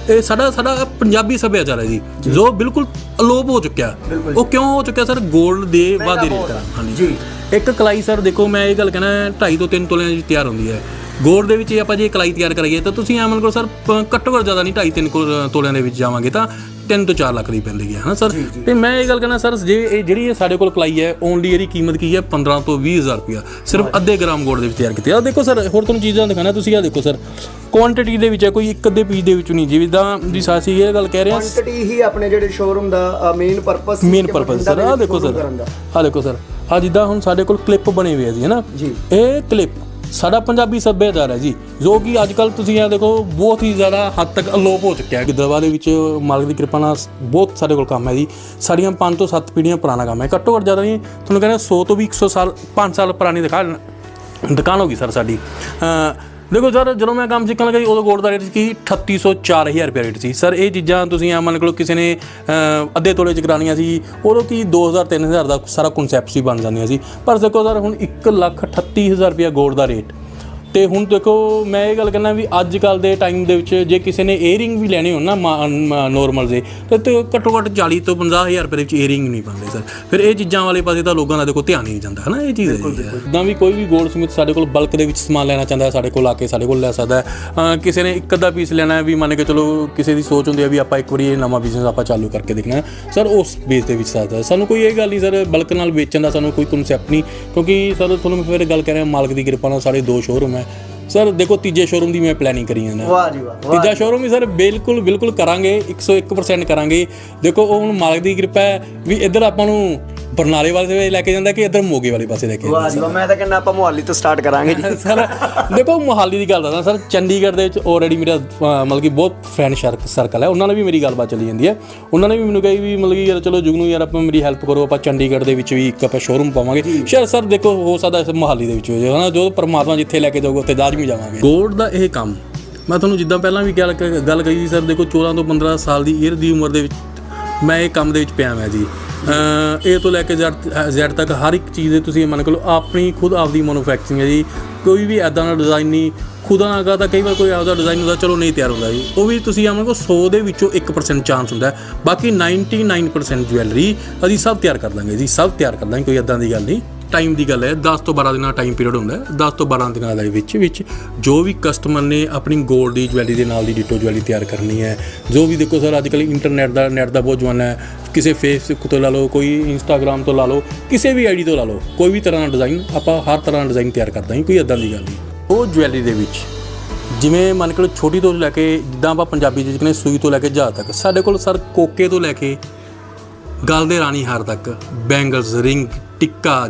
Speaker 2: ਇਹ ਸਾਡਾ ਸਾਡਾ ਪੰਜਾਬੀ ਸੱਭਿਆਚਾਰ ਹੈ ਜੀ ਜੋ। ਬਿਲਕੁਲ ਅਲੋਪ ਹੋ ਚੁੱਕਿਆ। ਉਹ ਕਿਉਂ ਹੋ ਚੁੱਕਿਆ ਸਰ? 골ਡ ਦੇ ਵਾਧੇ ਰੇਟ ਕਾਰਨ ਹਾਂਜੀ।
Speaker 1: ਜੀ।
Speaker 2: ਇੱਕ ਕਲਾਈ ਸਰ ਦੇਖੋ ਮੈਂ ਇਹ ਗੱਲ ਕਹਿਣਾ 2.5 ਤੋਂ 3 ਤੋਲਿਆਂ ਦੀ ਤਿਆਰ ਹੁੰਦੀ ਹੈ। ਗੋਲਡ ਦੇ ਵਿੱਚ ਜੇ ਆਪਾਂ ਜੇ ਕਲਾਈ ਤਿਆਰ ਕਰਾਈਏ ਤਾਂ ਤੁਸੀਂ ਐ ਮੰਨ ਲਓ ਸਰ ਘੱਟੋ ਘੱਟ ਜ਼ਿਆਦਾ ਨਹੀਂ 2.5 3 ਤੋਲਿਆਂ ਦੇ ਵਿੱਚ ਜਾਵਾਂਗੇ ਤਾਂ 3 ਤੋਂ 4 ਲੱਖ ਦੀ ਪੈਂਦੀ ਹੈ ਹਨਾ ਸਰ? ਤੇ ਮੈਂ ਇਹ ਗੱਲ ਕਹਿਣਾ ਸਰ ਜੇ ਇਹ ਜਿਹੜੀ ਇਹ ਸਾਡੇ ਕੋਲ ਕਲਾਈ ਹੈ ਓਨਲੀ ਇਹਦੀ ਕੀਮਤ ਕੀ ਹੈ? 15 ਤੋਂ 20000 ਰੁਪਇਆ। ਸਿਰਫ ਅੱਧੇ ਗ੍ਰਾਮ ਗੋਲਡ ਦੇ ਵਿੱਚ ਤਿਆਰ ਕੀਤੀ ਆ ਦੇਖੋ ਸਰ ਹੋਰ ਤੁਹਾਨੂੰ ਚੀਜ਼ਾਂ ਦਿਖਾਣਾ ਤੁਸੀਂ ਆ ਦੇਖੋ ਸਰ। ਕੁਆਂਟੀਟੀ ਦੇ ਵਿੱਚ ਹੈ ਕੋਈ ਇੱਕ ਅੱਧੇ ਪੀਸ ਦੇ ਵਿੱਚ ਨਹੀਂ ਜਿਵੇਂ ਤਾਂ ਜੀ ਸਾਸੀ ਇਹ ਗੱਲ ਕਹਿ ਰਹੇ। ਹਾਂ
Speaker 1: ਕੁਆਂਟੀਟੀ ਹੀ ਆਪਣੇ ਜਿਹੜੇ ਸ਼ੋਰੂਮ ਦਾ main purpose
Speaker 2: main purpose sir ਆ ਦੇਖੋ ਸਰ। ਆ ਦੇਖੋ ਸਰ। ਆ ਜਿੱਦਾਂ ਹੁਣ ਸਾਡੇ ਕੋਲ ਕਲਿੱਪ ਬਣੇ ਹੋਏ ਆ ਜੀ ਹੈਨਾ
Speaker 1: ਜੀ।
Speaker 2: ਇਹ ਕਲਿੱਪ ਸਾਡਾ ਪੰਜਾਬੀ ਸੱਭਿਆਚਾਰ ਹੈ ਜੀ ਜੋ ਕਿ ਅੱਜ ਕੱਲ ਤੁਸੀਂ ਇਹ ਦੇਖੋ ਬਹੁਤ ਹੀ ਜ਼ਿਆਦਾ ਹੱਦ ਤੱਕ ਅਲੋਪ ਹੋ ਚੁੱਕਿਆ ਹੈ। ਗਿੱਦੜਵਾ ਦੇ ਵਿੱਚ ਮਾਲਕ ਦੀ ਕਿਰਪਾ ਨਾਲ ਬਹੁਤ ਸਾਡੇ ਕੋਲ ਕੰਮ ਹੈ ਜੀ। ਸਾਡੀਆਂ 5 ਤੋਂ 7 ਪੀੜ੍ਹੀਆਂ ਪੁਰਾਣਾ ਕੰਮ ਹੈ। ਘੱਟੋ ਘੱਟ ਜ਼ਿਆਦਾ ਨਹੀਂ ਤੁਹਾਨੂੰ ਕਹਿੰਦਾ 100 ਤੋਂ ਵੀ 100 ਸਾਲ 5 ਸਾਲ ਪੁਰਾਣੀ ਦੁਕਾਨ ਦੁਕਾਨ ਹੋ ਗਈ ਸਰ ਸਾਡੀ। ਦੇਖੋ ਸਰ, ਜਦੋਂ ਮੈਂ ਕੰਮ ਸਿੱਖਣ ਲੱਗਾ ਜੀ, ਉਦੋਂ ਗੋਲਡ ਦਾ ਰੇਟ ਸੀ ਕੀ 3800 4000 ਰੁਪਏ ਰੇਟ ਸੀ। ਸਰ, ਇਹ ਚੀਜ਼ਾਂ ਤੁਸੀਂ ਆ ਮੰਨ ਲਓ ਕਿਸੇ ਨੇ ਅੱਧੇ ਤੋਲੇ ਚ ਕਰਾਉਣੀਆਂ ਸੀ, ਉਦੋਂ ਕੀ 2000 3000 ਦਾ ਸਾਰਾ ਕਨਸੈਪਟ ਸੀ, ਬਣ ਜਾਂਦੀਆਂ ਸੀ। ਪਰ ਦੇਖੋ ਸਰ, ਹੁਣ 138000 ਰੁਪਏ ਗੋਲਡ ਦਾ ਰੇਟ ਤੇ ਹੁਣ ਦੇਖੋ ਮੈਂ ਇਹ ਗੱਲ ਕਹਿੰਦਾ ਵੀ ਅੱਜ ਕੱਲ ਦੇ ਟਾਈਮ ਦੇ ਵਿੱਚ ਜੇ ਕਿਸੇ ਨੇ ਏਅਰਿੰਗ ਵੀ ਲੈਣੇ ਹੋਣ ਨਾ ਨੋਰਮਲ ਦੇ ਤੇ ਘੱਟੋ ਘੱਟ 40 ਤੋਂ 50000 ਰੁਪਏ ਦੇ ਵਿੱਚ ਏਅਰਿੰਗ ਨਹੀਂ ਪਾਉਂਦੇ ਸਰ ਫਿਰ ਇਹ ਚੀਜ਼ਾਂ ਵਾਲੇ ਪਾਸੇ ਤਾਂ ਲੋਕਾਂ ਦਾ ਦੇਖੋ ਧਿਆਨ ਹੀ ਨਹੀਂ ਜਾਂਦਾ ਹਨਾ ਇਹ ਚੀਜ਼ ਹੈ। ਜੀ ਜਿੱਦਾਂ ਵੀ ਕੋਈ ਵੀ ਗੋਲਡ ਸਮਿਥ ਸਾਡੇ ਕੋਲ ਬਲਕ ਦੇ ਵਿੱਚ ਸਮਾਨ ਲੈਣਾ ਚਾਹੁੰਦਾ ਹੈ ਸਾਡੇ ਕੋਲ ਆ ਕੇ ਸਾਡੇ ਕੋਲ ਲੈ ਸਕਦਾ ਹੈ। ਕਿਸੇ ਨੇ ਇੱਕ ਅੱਧਾ ਪੀਸ ਲੈਣਾ ਹੈ ਵੀ ਮੰਨ ਕੇ ਚਲੋ ਕਿਸੇ ਦੀ ਸੋਚ ਹੁੰਦੀ ਹੈ ਵੀ ਆਪਾਂ ਇੱਕ ਵਾਰੀ ਇਹ ਨਵਾਂ ਬਿਜ਼ਨਸ ਆਪਾਂ ਚਾਲੂ ਕਰਕੇ ਦੇਖਣਾ ਹੈ। ਸਰ ਉਸ ਬੇਸ ਦੇ ਵਿੱਚ ਸਕਦਾ ਹੈ। ਸਾਨੂੰ ਕੋਈ ਇਹ ਗੱਲ ਨਹੀਂ ਸਰ ਬਲਕ ਨਾਲ ਵੇਚਣ ਦਾ ਸਾਨੂੰ ਕੋਈ ਕਨਸੈਪਟ ਨਹੀਂ ਕਿਉਂਕਿ ਸਰ ਤੁਹਾਨੂੰ ਮੈਂ ਫਿਰ ਗੱਲ ਕਰ ਰਿਹਾ ਮਾਲਕ ਦੀ ਕਿਰਪਾ ਨਾਲ ਸਾਡੇ ਦੋ ਸ਼ੋਰੂਮ ਹੈ। ਸਰ ਦੇਖੋ ਤੀਜੇ ਸ਼ੋਰੂਮ ਦੀ ਮੈਂ ਪਲੈਨਿੰਗ ਕਰੀ ਜਾਂਦਾ।
Speaker 1: ਵਾਹ ਜੀ ਵਾਹ
Speaker 2: ਤੀਜਾ ਸ਼ੋਰੂਮ ਵੀ ਸਰ ਬਿਲਕੁਲ ਬਿਲਕੁਲ ਕਰਾਂਗੇ 101% ਕਰਾਂਗੇ। ਦੇਖੋ ਉਹ ਹੁਣ ਮਾਲਕ ਦੀ ਕਿਰਪਾ ਹੈ ਵੀ ਇੱਧਰ ਆਪਾਂ ਨੂੰ ਬਰਨਾਲੇ ਵਾਲੇ ਲੈ ਕੇ ਜਾਂਦਾ ਕਿ ਇੱਧਰ ਮੋਗੇ ਵਾਲੇ ਪਾਸੇ ਲੈ ਕੇ ਜਾਂਦਾ?
Speaker 1: ਵਾਹ ਜੀ ਵਾਹ ਮੈਂ ਤਾਂ ਕਹਿੰਦਾ ਆਪਾਂ ਮੁਹੱਲੀ ਤੋਂ ਸਟਾਰਟ ਕਰਾਂਗੇ ਜੀ। [laughs]
Speaker 2: ਸਰ ਦੇਖੋ ਮੋਹਾਲੀ ਦੀ ਗੱਲ ਦੱਸਦਾ ਸਰ ਚੰਡੀਗੜ੍ਹ ਦੇ ਵਿੱਚ ਆਲਰੇਡੀ ਮੇਰਾ ਅਹ, ਮਤਲਬ ਕਿ ਬਹੁਤ ਫਰੈਂਡ ਸਰਕਲ ਹੈ। ਉਹਨਾਂ ਨਾਲ ਵੀ ਮੇਰੀ ਗੱਲਬਾਤ ਚੱਲੀ ਜਾਂਦੀ ਹੈ। ਉਹਨਾਂ ਨੇ ਵੀ ਮੈਨੂੰ ਕਹੀ ਵੀ ਮਤਲਬ ਕਿ ਯਾਰ ਚਲੋ ਜੁਗਨੂ ਯਾਰ ਆਪਾਂ ਮੇਰੀ ਹੈਲਪ ਕਰੋ ਆਪਾਂ ਚੰਡੀਗੜ੍ਹ ਦੇ ਵਿੱਚ ਵੀ ਇੱਕ ਆਪਾਂ ਸ਼ੋਰੂਮ ਪਾਵਾਂਗੇ। ਸ਼ਾਇਦ ਸਰ ਦੇਖੋ ਹੋ ਸਕਦਾ ਇਸ ਮੋਹਾਲੀ ਦੇ ਵਿੱਚ ਹੋ ਜਾਏ ਹਨਾ ਜੋ ਪਰਮਾਤਮਾ ਜਿੱਥੇ ਲੈ ਕੇ ਜਾਊਗਾ ਉੱਥੇ ਲਾਜ਼ਮੀ ਜਾਵਾਂਗੇ। ਗੋਲਡ ਦਾ ਇਹ ਕੰਮ ਮੈਂ ਤੁਹਾਨੂੰ ਜਿੱਦਾਂ ਪਹਿਲਾਂ ਵੀ ਗੱਲ ਗੱਲ ਕਹੀ ਸੀ ਸਰ ਦੇਖੋ 14 ਤੋਂ 15 ਸਾਲ ਦੀ ਏਰ ਦੀ ਉਮਰ ਦੇ ਵਿੱਚ ਮੈਂ ਇਹ ਕੰਮ ਦੇ ਵਿੱਚ ਪਿਆ ਮੈਂ ਜੀ। ਇਹ ਤੋਂ ਲੈ ਕੇ ਜ਼ੈਡ ਤੱਕ ਹਰ ਇੱਕ ਚੀਜ਼ ਦੇ ਤੁਸੀਂ ਮੰਨ ਲਓ ਆਪਣੀ ਖੁਦ ਆਪਦੀ ਮੈਨੂਫੈਕਚਰਿੰਗ ਹੈ ਜੀ। ਕੋਈ ਵੀ ਐਦਾਂ ਦਾ ਡਿਜ਼ਾਈਨ ਨਹੀਂ, ਖੁਦਾ ਨਾ ਕਰਦਾ ਕਈ ਵਾਰ ਕੋਈ ਆਪਦਾ ਡਿਜ਼ਾਈਨ ਹੁੰਦਾ, ਚਲੋ ਨਹੀਂ ਤਿਆਰ ਹੁੰਦਾ ਜੀ। ਉਹ ਵੀ ਤੁਸੀਂ ਆਮਨ ਕੋ 100 ਦੇ ਵਿੱਚੋਂ 1% ਚਾਂਸ ਹੁੰਦਾ ਹੈ। ਬਾਕੀ 99% ਜੁਐਲਰੀ ਅਸੀਂ ਸਭ ਤਿਆਰ ਕਰ ਦਾਂਗੇ ਜੀ, ਸਭ ਤਿਆਰ ਕਰ ਦਾਂਗੇ, ਕੋਈ ਐਦਾਂ ਦੀ ਗੱਲ ਨਹੀਂ। ਟਾਈਮ ਦੀ ਗੱਲ ਹੈ 10 ਤੋਂ 12 ਦਿਨਾਂ ਦਾ ਟਾਈਮ ਪੀਰੀਅਡ ਹੁੰਦਾ ਹੈ। 10 ਤੋਂ 12 ਦਿਨਾਂ ਦੇ ਵਿੱਚ ਵਿੱਚ ਜੋ ਵੀ ਕਸਟਮਰ ਨੇ ਆਪਣੀ 골ਡ ਦੀ ਜਵੈਲਰੀ ਦੇ ਨਾਲ ਦੀ ਡਿਟੋ ਜਵੈਲਰੀ ਤਿਆਰ ਕਰਨੀ ਹੈ। ਜੋ ਵੀ ਦੇਖੋ ਸਰ ਅੱਜ ਕੱਲ੍ਹ ਇੰਟਰਨੈਟ ਦਾ ਨੈਟ ਦਾ ਬਹੁਤ ਜਮਾਨਾ ਹੈ। ਕਿਸੇ ਫੇਸਬੁੱਕ ਤੋਂ ਲਾ ਲਓ, ਕੋਈ ਇੰਸਟਾਗ੍ਰam ਤੋਂ ਲਾ ਲਓ, ਕਿਸੇ ਵੀ ਆਈਡੀ ਤੋਂ ਲਾ ਲਓ, ਕੋਈ ਵੀ ਤਰ੍ਹਾਂ ਦਾ ਡਿਜ਼ਾਈਨ ਆਪਾਂ ਹਰ ਤਰ੍ਹਾਂ ਦਾ ਡਿਜ਼ਾਈਨ ਤਿਆਰ ਕਰਦਾ ਦਾਂਗੇ ਕੋਈ ਇਦਾਂ ਦੀ ਗੱਲ ਨਹੀਂ। ਉਹ ਜਵੈਲਰੀ ਦੇ ਵਿੱਚ, ਜਿਵੇਂ ਮੰਨ ਕੇ ਛੋਟੀ ਤੋਂ ਲੈ ਕੇ, ਜਿੱਦਾਂ ਆਪਾਂ ਪੰਜਾਬੀ ਚ ਕਹਿੰਦੇ ਸੂਈ ਤੋਂ ਲੈ ਕੇ ਜਹਾਜ਼ ਤੱਕ, ਸਾਡੇ ਕੋਲ ਸਰ ਕੋਕੇ ਤੋਂ ਲੈ ਕੇ, ਗਲ ਦੇ ਰਾਣੀ ਹਾਰ ਤੱਕ ਬੈਂਗਲਸ ਰਿੰਗ ਟਿੱਕਾ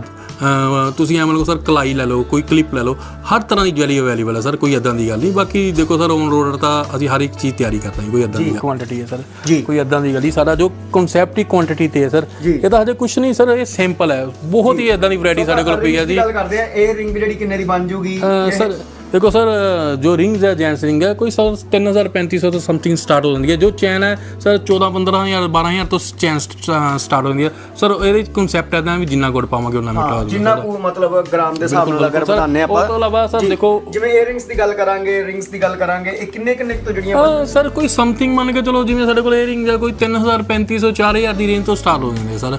Speaker 2: ਤੁਸੀਂ ਐਵੇਂ ਲਓ ਸਰ ਕਲਾਈ ਲੈ ਲਓ ਕੋਈ ਕਲਿੱਪ ਲੈ ਲਓ ਹਰ ਤਰ੍ਹਾਂ ਦੀ ਜਵੈਲਰੀ ਅਵੇਲੇਬਲ ਹੈ ਸਰ ਕੋਈ ਇਦਾਂ ਦੀ ਗੱਲ ਨਹੀਂ। ਬਾਕੀ ਦੇਖੋ ਸਰ ਔਨ ਰੋਡਰ ਤਾਂ ਅਸੀਂ ਹਰ ਇੱਕ ਚੀਜ਼ ਤਿਆਰੀ ਕਰਦੇ ਹਾਂ ਕੋਈ ਇਦਾਂ ਦੀ ਕੁਆਂਟੀਟੀ ਹੈ ਸਰ। ਕੋਈ ਇਦਾਂ ਦੀ ਗੱਲ ਨਹੀਂ। ਸਾਡਾ ਜੋ ਕਨਸੈਪਟ ਹੀ ਕੁਆਂਟੀਟੀ ਤੇ ਹੈ ਸਰ। ਇਹ ਤਾਂ ਹਜੇ ਕੁਝ ਨਹੀਂ ਸਰ ਇਹ ਸਿੰਪਲ ਹੈ। ਬਹੁਤ ਹੀ ਇਦਾਂ ਦੀ ਵੈਰਾਈਟੀ ਸਾਡੇ ਕੋਲ ਪਈ ਹੈ ਜੀ।
Speaker 1: ਗੱਲ ਕਰਦੇ ਆ ਇਹ ਰਿੰਗ ਜਿਹੜੀ ਕਿੰਨੇ ਦੀ ਬਣ ਜੂਗੀ
Speaker 2: ਸਰ ਦੇਖੋ ਸਰ ਜੋ ਰਿੰਗਸ ਹੈ ਜੈਂਟਸ ਰਿੰਗ ਹੈ ਕੋਈ ਸਰ 3000 3500 ਤੋਂ ਸਮਥਿੰਗ ਸਟਾਰਟ ਹੋ ਜਾਂਦੀ ਹੈ। ਜੋ ਚੈਨ ਹੈ ਸਰ 14 15000 12000 ਤੋਂ ਚੈਨ ਸਟਾਰਟ ਹੁੰਦੀ ਹੈ ਸਰ ਇਹਦੇ ਵਿੱਚ ਕਨਸੈਪਟ ਹੈ ਵੀ ਜਿੰਨਾ ਗੁੜ ਪਾਵਾਂਗੇ ਉਹਨਾਂ ਮਿੱਠਾ
Speaker 1: ਜਿੰਨਾ ਕੁ ਮਤਲਬ ਗ੍ਰਾਮ ਦੇ ਹਿਸਾਬ ਨਾਲ ਅਗਰ
Speaker 2: ਸਰ,
Speaker 1: ਵਧਾਉਂਦੇ
Speaker 2: ਉਹ ਤੋਂ
Speaker 1: ਆਪਾਂ
Speaker 2: ਇਲਾਵਾ ਸਰ ਦੇਖੋ
Speaker 1: ਜਿਵੇਂ ਇਅਰਿੰਗਸ ਦੀ ਗੱਲ ਕਰਾਂਗੇ ਰਿੰਗਸ ਦੀ ਗੱਲ ਕਰਾਂਗੇ ਇਹ ਕਿੰਨੇ ਕਿੰਨੇ ਤੋਂ ਜੁੜੀਆਂ
Speaker 2: ਹਾਂ ਸਰ ਕੋਈ ਸਮਥਿੰਗ ਮੰਨ ਕੇ ਚਲੋ ਜਿਵੇਂ ਸਾਡੇ ਕੋਲ ਏਅਰਿੰਗ ਹੈ ਕੋਈ 3000 3500 4000 ਦੀ ਰੇਂਜ ਤੋਂ ਸਟਾਰਟ ਹੋ ਜਾਂਦੇ ਸਰ।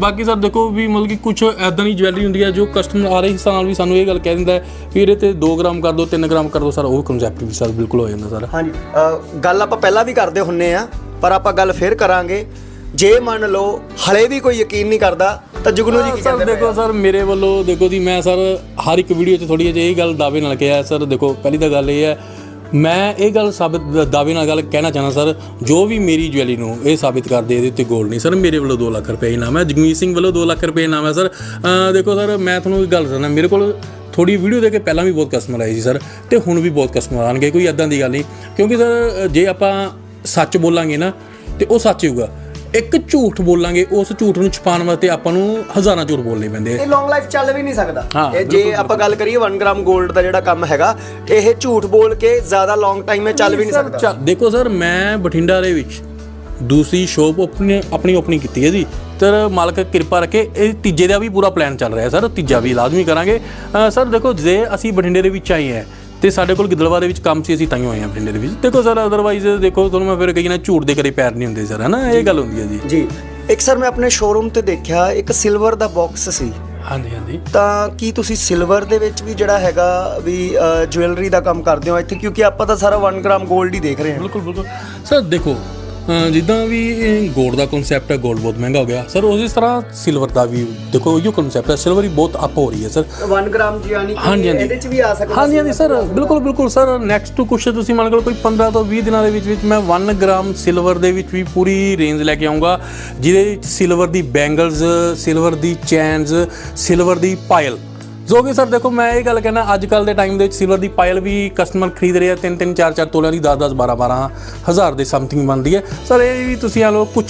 Speaker 2: ਬਾਕੀ ਸਰ ਦੇਖੋ ਵੀ ਮਤਲਬ ਕਿ ਕੁਝ ਐਦਾਂ ਦੀ ਜਵੈਲਰੀ ਹੁੰਦੀ ਹੈ ਜੋ ਕਸਟਮਰ ਆ ਰਹੇ ਹਿਸਾਬ ਨਾਲ ਵੀ ਸਾਨੂੰ ਇਹ ਗੱਲ ਕਹਿ ਦਿੰਦਾ ਵੀ ਇਹਦੇ ਤੇ 2 ਗ੍ਰਾਮ ਕਰ ਦਿਓ 3 ਗ੍ਰਾਮ ਕਰ ਦਿਓ ਸਰ ਉਹ ਕਨਸੈਪਟ ਵੀ ਸਰ ਬਿਲਕੁਲ ਹੋ ਜਾਂਦਾ ਸਰ।
Speaker 1: ਹਾਂਜੀ ਅ, ਗੱਲ ਆਪਾਂ ਪਹਿਲਾਂ ਵੀ ਕਰਦੇ ਹੁੰਨੇ ਆ ਪਰ ਆਪਾਂ ਗੱਲ ਫੇਰ ਕਰਾਂਗੇ। ਜੇ ਮੰਨ ਲਓ ਹਲੇ ਵੀ ਕੋਈ ਯਕੀਨ ਨਹੀਂ ਕਰਦਾ ਤਾਂ ਜੁਗਨੂ ਜੀ ਕੀ
Speaker 2: ਸਰ
Speaker 1: ਕਹਿੰਦੇ
Speaker 2: ਦੇਖੋ ਸਰ ਮੇਰੇ ਵੱਲੋਂ ਦੇਖੋ ਜੀ ਮੈਂ ਸਰ ਹਰ ਇੱਕ ਵੀਡੀਓ 'ਚ ਥੋੜੀ ਜਿਹੀ ਇਹ ਗੱਲ ਦਾਅਵੇ ਨਾਲ ਕਿਹਾ ਸਰ। ਦੇਖੋ ਪਹਿਲੀ ਤਾਂ ਗੱਲ ਇਹ ਹੈ ਮੈਂ ਇਹ ਗੱਲ ਸਾਬਤ ਦਾਅਵੇ ਨਾਲ ਗੱਲ ਕਹਿਣਾ ਚਾਹਣਾ ਸਰ ਜੋ ਵੀ ਮੇਰੀ ਜਵੈਲੀ ਨੂੰ ਇਹ ਸਾਬਿਤ ਕਰਦੇ ਇਹਦੇ ਉੱਤੇ ਗੋਲਡ ਨਹੀਂ। ਸਰ ਮੇਰੇ ਵੱਲੋਂ 2 ਲੱਖ ਰੁਪਏ ਇਨਾਮ ਹੈ ਜਗਮੀਤ ਸਿੰਘ ਵੱਲੋਂ 2 ਲੱਖ ਰੁਪਏ ਇਨਾਮ ਹੈ ਸਰ। ਅਹ ਦੇਖੋ ਸਰ ਮੈਂ ਤੁਹਾਨੂੰ ਇੱਕ ਗੱਲ ਦੱਸਣਾ ਮੇਰੇ ਕੋਲ ਥੋੜੀ ਵੀਡੀਓ ਦੇ ਕੇ ਪਹਿਲਾਂ ਵੀ ਬਹੁਤ ਕਸਟਮਰ ਆਏ ਸੀ ਸਰ ਤੇ ਹੁਣ ਵੀ ਬਹੁਤ ਕਸਟਮਰ ਆਣਗੇ ਕੋਈ ਐਦਾਂ ਦੀ ਗੱਲ ਨਹੀਂ। ਕਿਉਂਕਿ ਸਰ ਜੇ ਆਪਾਂ ਸੱਚ ਬੋਲਾਂਗੇ ਨਾ ਤੇ ਉਹ ਸੱਚ ਹੋਊਗਾ। ਇੱਕ ਝੂਠ ਬੋਲਾਂਗੇ ਉਸ ਝੂਠ ਨੂੰ ਛੁਪਾਉਣ ਵਾਸਤੇ ਆਪਾਂ ਨੂੰ ਹਜ਼ਾਰਾਂ ਝੂਠ ਬੋਲਣੇ ਪੈਂਦੇ ਆ।
Speaker 1: ਇਹ ਲੌਂਗ ਲਾਈਫ ਚੱਲ ਵੀ ਨਹੀਂ ਸਕਦਾ। ਇਹ ਜੇ ਆਪਾਂ ਗੱਲ ਕਰੀਏ 1 ਗ੍ਰਾਮ 골ਡ ਦਾ ਜਿਹੜਾ ਕੰਮ ਹੈਗਾ ਇਹ ਝੂਠ ਬੋਲ ਕੇ ਜ਼ਿਆਦਾ ਲੌਂਗ ਟਾਈਮ ਵਿੱਚ ਚੱਲ ਵੀ ਨਹੀਂ ਸਕਦਾ।
Speaker 2: ਦੇਖੋ ਸਰ ਮੈਂ ਬਠਿੰਡਾ ਦੇ ਵਿੱਚ ਦੂਸਰੀ ਸ਼ੋਪ ਆਪਣੀ ਆਪਣੀ ਓਪਨਿੰਗ ਕੀਤੀ ਹੈ ਜੀ। ਤੇ ਮਾਲਕ ਕਿਰਪਾ ਰੱਖੇ ਇਹ ਤੀਜੇ ਦਾ ਵੀ ਪੂਰਾ ਪਲਾਨ ਚੱਲ ਰਿਹਾ ਸਰ ਤੀਜਾ ਵੀ ਲਾਜ਼ਮੀ ਕਰਾਂਗੇ। ਸਰ ਦੇਖੋ ਜੇ ਅਸੀਂ ਬਠਿੰਡੇ ਦੇ ਵਿੱਚ ਆਏ ਹਾਂ ਤੇ ਸਾਡੇ ਕੋਲ ਗਿੱਦੜਵਾ ਦੇ ਵਿੱਚ ਕੰਮ ਸੀ ਅਸੀਂ ਤਾਂ ਹੀ ਹੋਏ ਹਾਂ ਬਠਿੰਡੇ ਦੇ ਵਿੱਚ। ਦੇਖੋ ਸਰ ਅਦਰਵਾਈਜ਼ ਦੇਖੋ ਤੁਹਾਨੂੰ ਮੈਂ ਫਿਰ ਕਹੀ ਨਾ ਝੂਠ ਦੇ ਕਦੇ ਪੈਰ ਨਹੀਂ ਹੁੰਦੇ ਸਰ ਹਨਾ? ਇਹ ਗੱਲ ਹੁੰਦੀ ਹੈ ਜੀ।
Speaker 1: ਜੀ। ਇੱਕ ਸਰ ਮੈਂ ਆਪਣੇ ਸ਼ੋਰੂਮ ਤੇ ਦੇਖਿਆ ਇੱਕ ਸਿਲਵਰ ਦਾ ਬਾਕਸ ਸੀ।
Speaker 2: ਹਾਂਜੀ ਹਾਂਜੀ।
Speaker 1: ਤਾਂ ਕੀ ਤੁਸੀਂ ਸਿਲਵਰ ਦੇ ਵਿੱਚ ਵੀ ਜਿਹੜਾ ਹੈਗਾ ਵੀ ਜੁਐਲਰੀ ਦਾ ਕੰਮ ਕਰਦੇ ਹੋ ਇੱਥੇ? ਕਿਉਂਕਿ ਆਪਾਂ ਤਾਂ ਸਾਰਾ 1 ਗ੍ਰਾਮ 골ਡ ਹੀ ਦੇਖ ਰਹੇ ਹਾਂ।
Speaker 2: ਬਿਲਕੁਲ ਬਿਲਕੁਲ। ਸਰ ਦੇਖੋ ਜਿੱਦਾਂ ਵੀ 골ਡ ਦਾ ਕਨਸੈਪਟ ਹੈ 골ਡ ਬਹੁਤ ਮਹਿੰਗਾ ਹੋ ਗਿਆ। ਸਰ ਉਸੇ ਤਰ੍ਹਾਂ ਸਿਲਵਰ ਦਾ ਵੀ ਦੇਖੋ ਇਹੋ ਕਨਸੈਪਟ ਹੈ ਸਿਲਵਰ ਹੀ ਬਹੁਤ ਅਪ ਹੋ ਰਹੀ ਹੈ ਸਰ
Speaker 1: 1 ਗ੍ਰਾਮ ਜੀ ਯਾਨੀ ਕਿ ਇਹਦੇ ਚ ਵੀ ਆ ਸਕਦਾ
Speaker 2: ਹਾਂਜੀ ਹਾਂਜੀ ਸਰ ਬਿਲਕੁਲ ਬਿਲਕੁਲ ਸਰ ਨੈਕਸਟ ਟੂ ਕੁਛ ਤੁਸੀਂ ਮੰਨ ਲਓ ਕੋਈ 15 ਤੋਂ 20 ਦਿਨਾਂ ਦੇ ਵਿੱਚ ਵਿੱਚ ਮੈਂ 1 ਗ੍ਰਾਮ ਸਿਲਵਰ ਦੇ ਵਿੱਚ ਵੀ ਪੂਰੀ ਰੇਂਜ ਲੈ ਕੇ ਆਉਂਗਾ ਜਿਹਦੇ ਵਿੱਚ ਸਿਲਵਰ ਦੀ ਬੈਂਗਲਸ ਸਿਲਵਰ ਦੀ ਚੈਨਸ ਸਿਲਵਰ ਦੀ ਪਾਇਲ ਜੋ ਕਿ ਸਰ ਦੇਖੋ ਮੈਂ ਇਹ ਗੱਲ ਕਹਿਣਾ ਅੱਜ ਕੱਲ ਦੇ ਟਾਈਮ ਦੇ ਵਿੱਚ ਸਿਲਵਰ ਦੀ ਪਾਇਲ ਵੀ ਕਸਟਮਰ ਖਰੀਦ ਰਹੇ ਆ 3 3 4 4 ਤੋਲਿਆਂ ਦੀ 10 10 12 12 ਹਜ਼ਾਰ ਦੇ ਸਮਥਿੰਗ ਬਣਦੀ ਹੈ। ਸਰ ਇਹ ਵੀ ਤੁਸੀਂ ਆ ਲਓ ਕੁਝ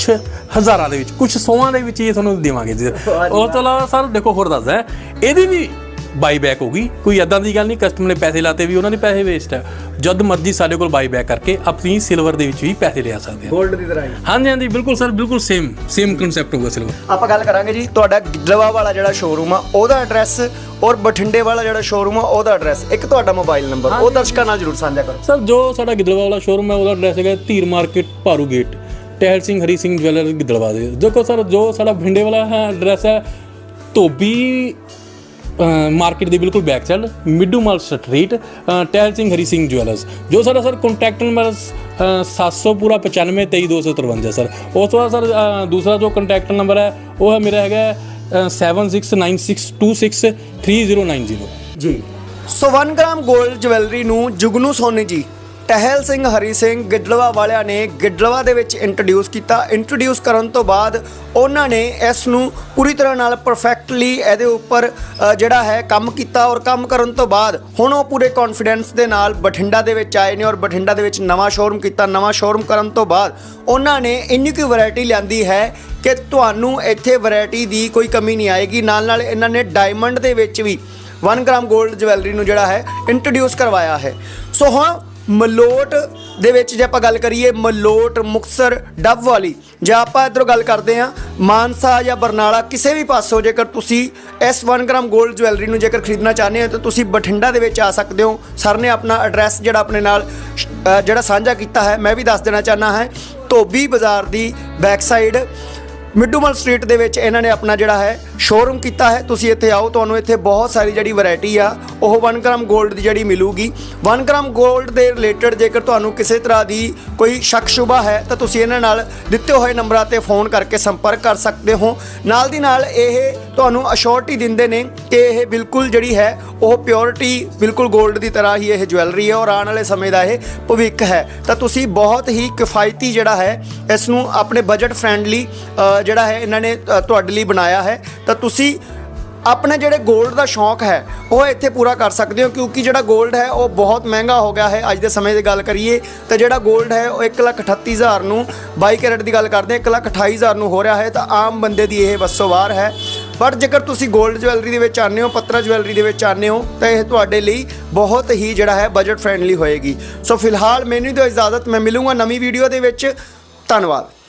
Speaker 2: ਹਜ਼ਾਰਾਂ ਦੇ ਵਿੱਚ ਕੁਝ ਸੌਆਂ ਦੇ ਵਿੱਚ ਇਹ ਤੁਹਾਨੂੰ ਦੇਵਾਂਗੇ ਜੀ। ਉਹ ਤੋਂ ਇਲਾਵਾ ਸਰ ਦੇਖੋ ਹੋਰ ਦੱਸਦਾ ਇਹਦੀ ਵੀ ਬਾਈ ਬੈਕ ਹੋਗੀ ਕੋਈ ਐਦਾਂ ਦੀ ਗੱਲ ਨਹੀਂ ਕਸਟਮਰ ਨੇ ਪੈਸੇ ਲਾਤੇ ਵੀ ਉਹਨਾਂ ਦੇ ਪੈਸੇ ਵੇਸਟ ਹੈ ਜਦ ਮਰਜ਼ੀ ਸਾਡੇ ਕੋਲ ਬਾਈ ਬੈਕ ਕਰਕੇ ਆਪਣੀ ਸਿਲਵਰ ਦੇ ਵਿੱਚ ਵੀ ਪੈਸੇ ਲਿਆ ਸਕਦੇ ਹਾਂ
Speaker 1: 골ਡ ਦੀ ਤਰ੍ਹਾਂ ਹੀ।
Speaker 2: ਹਾਂਜੀ ਹਾਂਜੀ ਬਿਲਕੁਲ ਸਰ ਬਿਲਕੁਲ ਸੇਮ ਸੇਮ ਕਨਸੈਪਟ ਹੋਊਗਾ ਸਿਲਵਰ
Speaker 1: ਆਪਾਂ ਗੱਲ ਕਰਾਂਗੇ ਜੀ ਤੁਹਾਡਾ ਗਿੱਦੜਵਾ ਵਾਲਾ ਜਿਹੜਾ ਸ਼ੋਰੂਮ ਆ ਉਹਦਾ ਐਡਰੈਸ ਔਰ ਬਠਿੰਡੇ ਵਾਲਾ ਜਿਹੜਾ ਸ਼ੋਰੂਮ ਆ ਉਹਦਾ ਐਡਰੈਸ ਇੱਕ ਤੁਹਾਡਾ ਮੋਬਾਈਲ ਨੰਬਰ ਉਹ ਦਰਸ਼ਕਾਂ ਨਾਲ ਜਰੂਰ ਸਾਂਝਾ ਕਰੋ।
Speaker 2: ਸਰ ਜੋ ਸਾਡਾ ਗਿੱਦੜਵਾ ਵਾਲਾ ਸ਼ੋਰੂਮ ਹੈ ਉਹਦਾ ਐਡਰੈਸ ਹੈਗਾ Dhir market Bharu gate Tahil Singh Hari Singh jeweller Giddarbaha ਦੇ। ਦੇਖੋ ਸਰ ਜੋ ਸਾਡਾ ਬਠਿੰਡੇ ਵਾਲਾ ਹੈ ਐਡਰੈਸ ਹੈ ਧੋਬੀ ਮਾਰਕੀਟ ਦੇ ਬਿਲਕੁਲ back side Middu Mal street Tahil Singh Hari Singh jewellers ਜੋ ਸਾਡਾ ਸਰ ਕੰਟੈਕਟ ਨੰਬਰ 700 ਪੂਰਾ 95 23253 ਸਰ ਉਸ ਤੋਂ ਬਾਅਦ ਸਰ ਦੂਸਰਾ ਜੋ ਕੰਟੈਕਟ ਨੰਬਰ ਹੈ ਉਹ ਹੈ ਮੇਰਾ ਹੈਗਾ ਅ, 7696263090
Speaker 1: ਜੀ। ਸੋ 1 ਗ੍ਰਾਮ 골ਡ ਜਵੈਲਰੀ ਨੂੰ ਜੁਗਨੂ ਸੋਨੀ ਜੀ ਟਹਿਲ ਸਿੰਘ ਹਰੀ ਸਿੰਘ ਗਿੱਦੜਵਾ ਵਾਲਿਆਂ ਨੇ ਗਿੱਦੜਵਾ ਦੇ ਵਿੱਚ ਇੰਟਰੋਡਿਊਸ ਕੀਤਾ। ਇੰਟਰੋਡਿਊਸ ਕਰਨ ਤੋਂ ਬਾਅਦ ਉਹਨਾਂ ਨੇ ਇਸ ਨੂੰ ਪੂਰੀ ਤਰ੍ਹਾਂ ਨਾਲ ਪਰਫੈਕਟਲੀ ਇਹਦੇ ਉੱਪਰ ਜਿਹੜਾ ਹੈ ਕੰਮ ਕੀਤਾ ਔਰ ਕੰਮ ਕਰਨ ਤੋਂ ਬਾਅਦ ਹੁਣ ਉਹ ਪੂਰੇ ਕੌਨਫੀਡੈਂਸ ਦੇ ਨਾਲ ਬਠਿੰਡਾ ਦੇ ਵਿੱਚ ਆਏ ਨੇ ਔਰ ਬਠਿੰਡਾ ਦੇ ਵਿੱਚ ਨਵਾਂ ਸ਼ੋਰੂਮ ਕੀਤਾ। ਨਵਾਂ ਸ਼ੋਰੂਮ ਕਰਨ ਤੋਂ ਬਾਅਦ ਉਹਨਾਂ ਨੇ ਇੰਨੀ ਕੁ ਵੈਰਾਈਟੀ ਲਿਆਂਦੀ ਹੈ ਕਿ ਤੁਹਾਨੂੰ ਇੱਥੇ ਵੈਰਾਈਟੀ ਦੀ ਕੋਈ ਕਮੀ ਨਹੀਂ ਆਏਗੀ। ਨਾਲ ਨਾਲ ਇਹਨਾਂ ਨੇ ਡਾਇਮੰਡ ਦੇ ਵਿੱਚ ਵੀ 1 ਗ੍ਰਾਮ 골ਡ ਜਵੈਲਰੀ ਨੂੰ ਜਿਹੜਾ ਹੈ ਇੰਟਰੋਡਿਊਸ ਕਰਵਾਇਆ ਹੈ। ਸੋ ਹੁਣ ਮਲੋਟ ਦੇ ਵਿੱਚ ਜੇ ਆਪਾਂ ਗੱਲ ਕਰੀਏ, ਮਲੋਟ ਮੁਕਸਰ ਡੱਬ ਵਾਲੀ, ਜੇ ਆਪਾਂ ਇਧਰੋਂ ਗੱਲ ਕਰਦੇ ਹਾਂ, ਮਾਨਸਾ ਜਾਂ ਬਰਨਾਲਾ, ਕਿਸੇ ਵੀ ਪਾਸੋਂ ਜੇਕਰ ਤੁਸੀਂ ਇਸ 1 ਗ੍ਰਾਮ 골ਡ ਜੁਐਲਰੀ ਨੂੰ ਜੇਕਰ ਖਰੀਦਣਾ ਚਾਹੁੰਦੇ ਹੋ, ਤਾਂ ਤੁਸੀਂ ਬਠਿੰਡਾ ਦੇ ਵਿੱਚ ਆ ਸਕਦੇ ਹੋ। ਸਰ ਨੇ ਆਪਣਾ ਐਡਰੈਸ ਜਿਹੜਾ ਆਪਣੇ ਨਾਲ ਜਿਹੜਾ ਸਾਂਝਾ ਕੀਤਾ ਹੈ, ਮੈਂ ਵੀ ਦੱਸ ਦੇਣਾ ਚਾਹਨਾ ਹੈ, ਧੋਬੀ ਬਾਜ਼ਾਰ ਦੀ ਬੈਕ ਸਾਈਡ ਮਿੱਡੂਮਲ ਸਟਰੀਟ ਦੇ ਵਿੱਚ ਇਹਨਾਂ ਨੇ ਆਪਣਾ ਜਿਹੜਾ ਹੈ ਸ਼ੋਰੂਮ ਕੀਤਾ ਹੈ, ਤੁਸੀਂ ਇੱਥੇ ਆਓ, ਤੁਹਾਨੂੰ ਇੱਥੇ ਬਹੁਤ ਸਾਰੀ ਜਿਹੜੀ ਵੈਰਾਈਟੀ ਆ, ਉਹ 1 ਗ੍ਰਾਮ 골ਡ ਦੀ ਜਿਹੜੀ ਮਿਲੂਗੀ। 1 ਗ੍ਰਾਮ 골ਡ ਦੇ ਰਿਲੇਟਡ ਜੇਕਰ ਤੁਹਾਨੂੰ ਕਿਸੇ ਤਰ੍ਹਾਂ ਦੀ ਕੋਈ ਸ਼ੱਕ ਸ਼ੁਬਾ ਹੈ, ਤਾਂ ਤੁਸੀਂ ਇਹਨਾਂ ਨਾਲ ਦਿੱਤੇ ਹੋਏ ਨੰਬਰਾਂ ਤੇ ਫੋਨ ਕਰਕੇ ਸੰਪਰਕ ਕਰ ਸਕਦੇ ਹੋ। ਨਾਲ ਦੀ ਨਾਲ ਇਹ ਤੁਹਾਨੂੰ ਅਸ਼ੋਰਟੀ ਦਿੰਦੇ ਨੇ ਕਿ ਇਹ ਬਿਲਕੁਲ ਜਿਹੜੀ ਹੈ, ਉਹ ਪਿਓਰਿਟੀ ਬਿਲਕੁਲ 골ਡ ਦੀ ਤਰ੍ਹਾਂ ਹੀ ਇਹ ਜੁਐਲਰੀ ਹੈ, ਔਰ ਆਉਣ ਵਾਲੇ ਸਮੇਂ ਦਾ ਇਹ ਭਵਿੱਖ ਹੈ। ਤਾਂ ਤੁਸੀਂ ਬਹੁਤ ਹੀ ਕਿਫਾਇਤੀ ਜਿਹੜਾ ਹੈ, ਇਸ ਨੂੰ ਆਪਣੇ ਬਜਟ ਫਰੈਂਡਲੀ ਜਿਹੜਾ ਹੈ, ਇਹਨਾਂ ਨੇ ਤੁਹਾਡੇ ਲਈ ਬਣਾਇਆ ਹੈ। ਤਾਂ ਤੁਸੀਂ ਆਪਣੇ ਜਿਹੜੇ 골ਡ ਦਾ ਸ਼ੌਂਕ ਹੈ, ਉਹ ਇੱਥੇ ਪੂਰਾ ਕਰ ਸਕਦੇ ਹੋ, ਕਿਉਂਕਿ ਜਿਹੜਾ 골ਡ ਹੈ, ਉਹ ਬਹੁਤ ਮਹਿੰਗਾ ਹੋ ਗਿਆ ਹੈ। ਅੱਜ ਦੇ ਸਮੇਂ ਦੀ ਗੱਲ ਕਰੀਏ, ਤਾਂ ਜਿਹੜਾ 골ਡ ਹੈ, ਉਹ 138000 ਨੂੰ 22 ਕੈਰਟ ਦੀ ਗੱਲ ਕਰਦੇ ਹਾਂ 138000 ਨੂੰ ਹੋ ਰਿਹਾ ਹੈ, ਤਾਂ ਆਮ ਬੰਦੇ ਦੀ ਇਹ ਵਸੋਵਾਰ ਹੈ। ਪਰ ਜੇਕਰ ਤੁਸੀਂ 골ਡ ਜਵੈਲਰੀ ਦੇ ਵਿੱਚ ਆਨੇ ਹੋ, ਪੱਤਰਾ ਜਵੈਲਰੀ ਦੇ ਵਿੱਚ ਆਨੇ ਹੋ, ਤਾਂ ਇਹ ਤੁਹਾਡੇ ਲਈ ਬਹੁਤ ਹੀ ਜਿਹੜਾ ਹੈ ਬਜਟ ਫਰੈਂਡਲੀ ਹੋਏਗੀ। ਸੋ ਫਿਲਹਾਲ ਮੈਨੂੰ ਦਿਓ ਇਜਾਜ਼ਤ, ਮੈਂ ਮਿਲੂੰਗਾ ਨਵੀਂ ਵੀਡੀਓ ਦੇ ਵਿੱਚ। ਧੰਨਵਾਦ।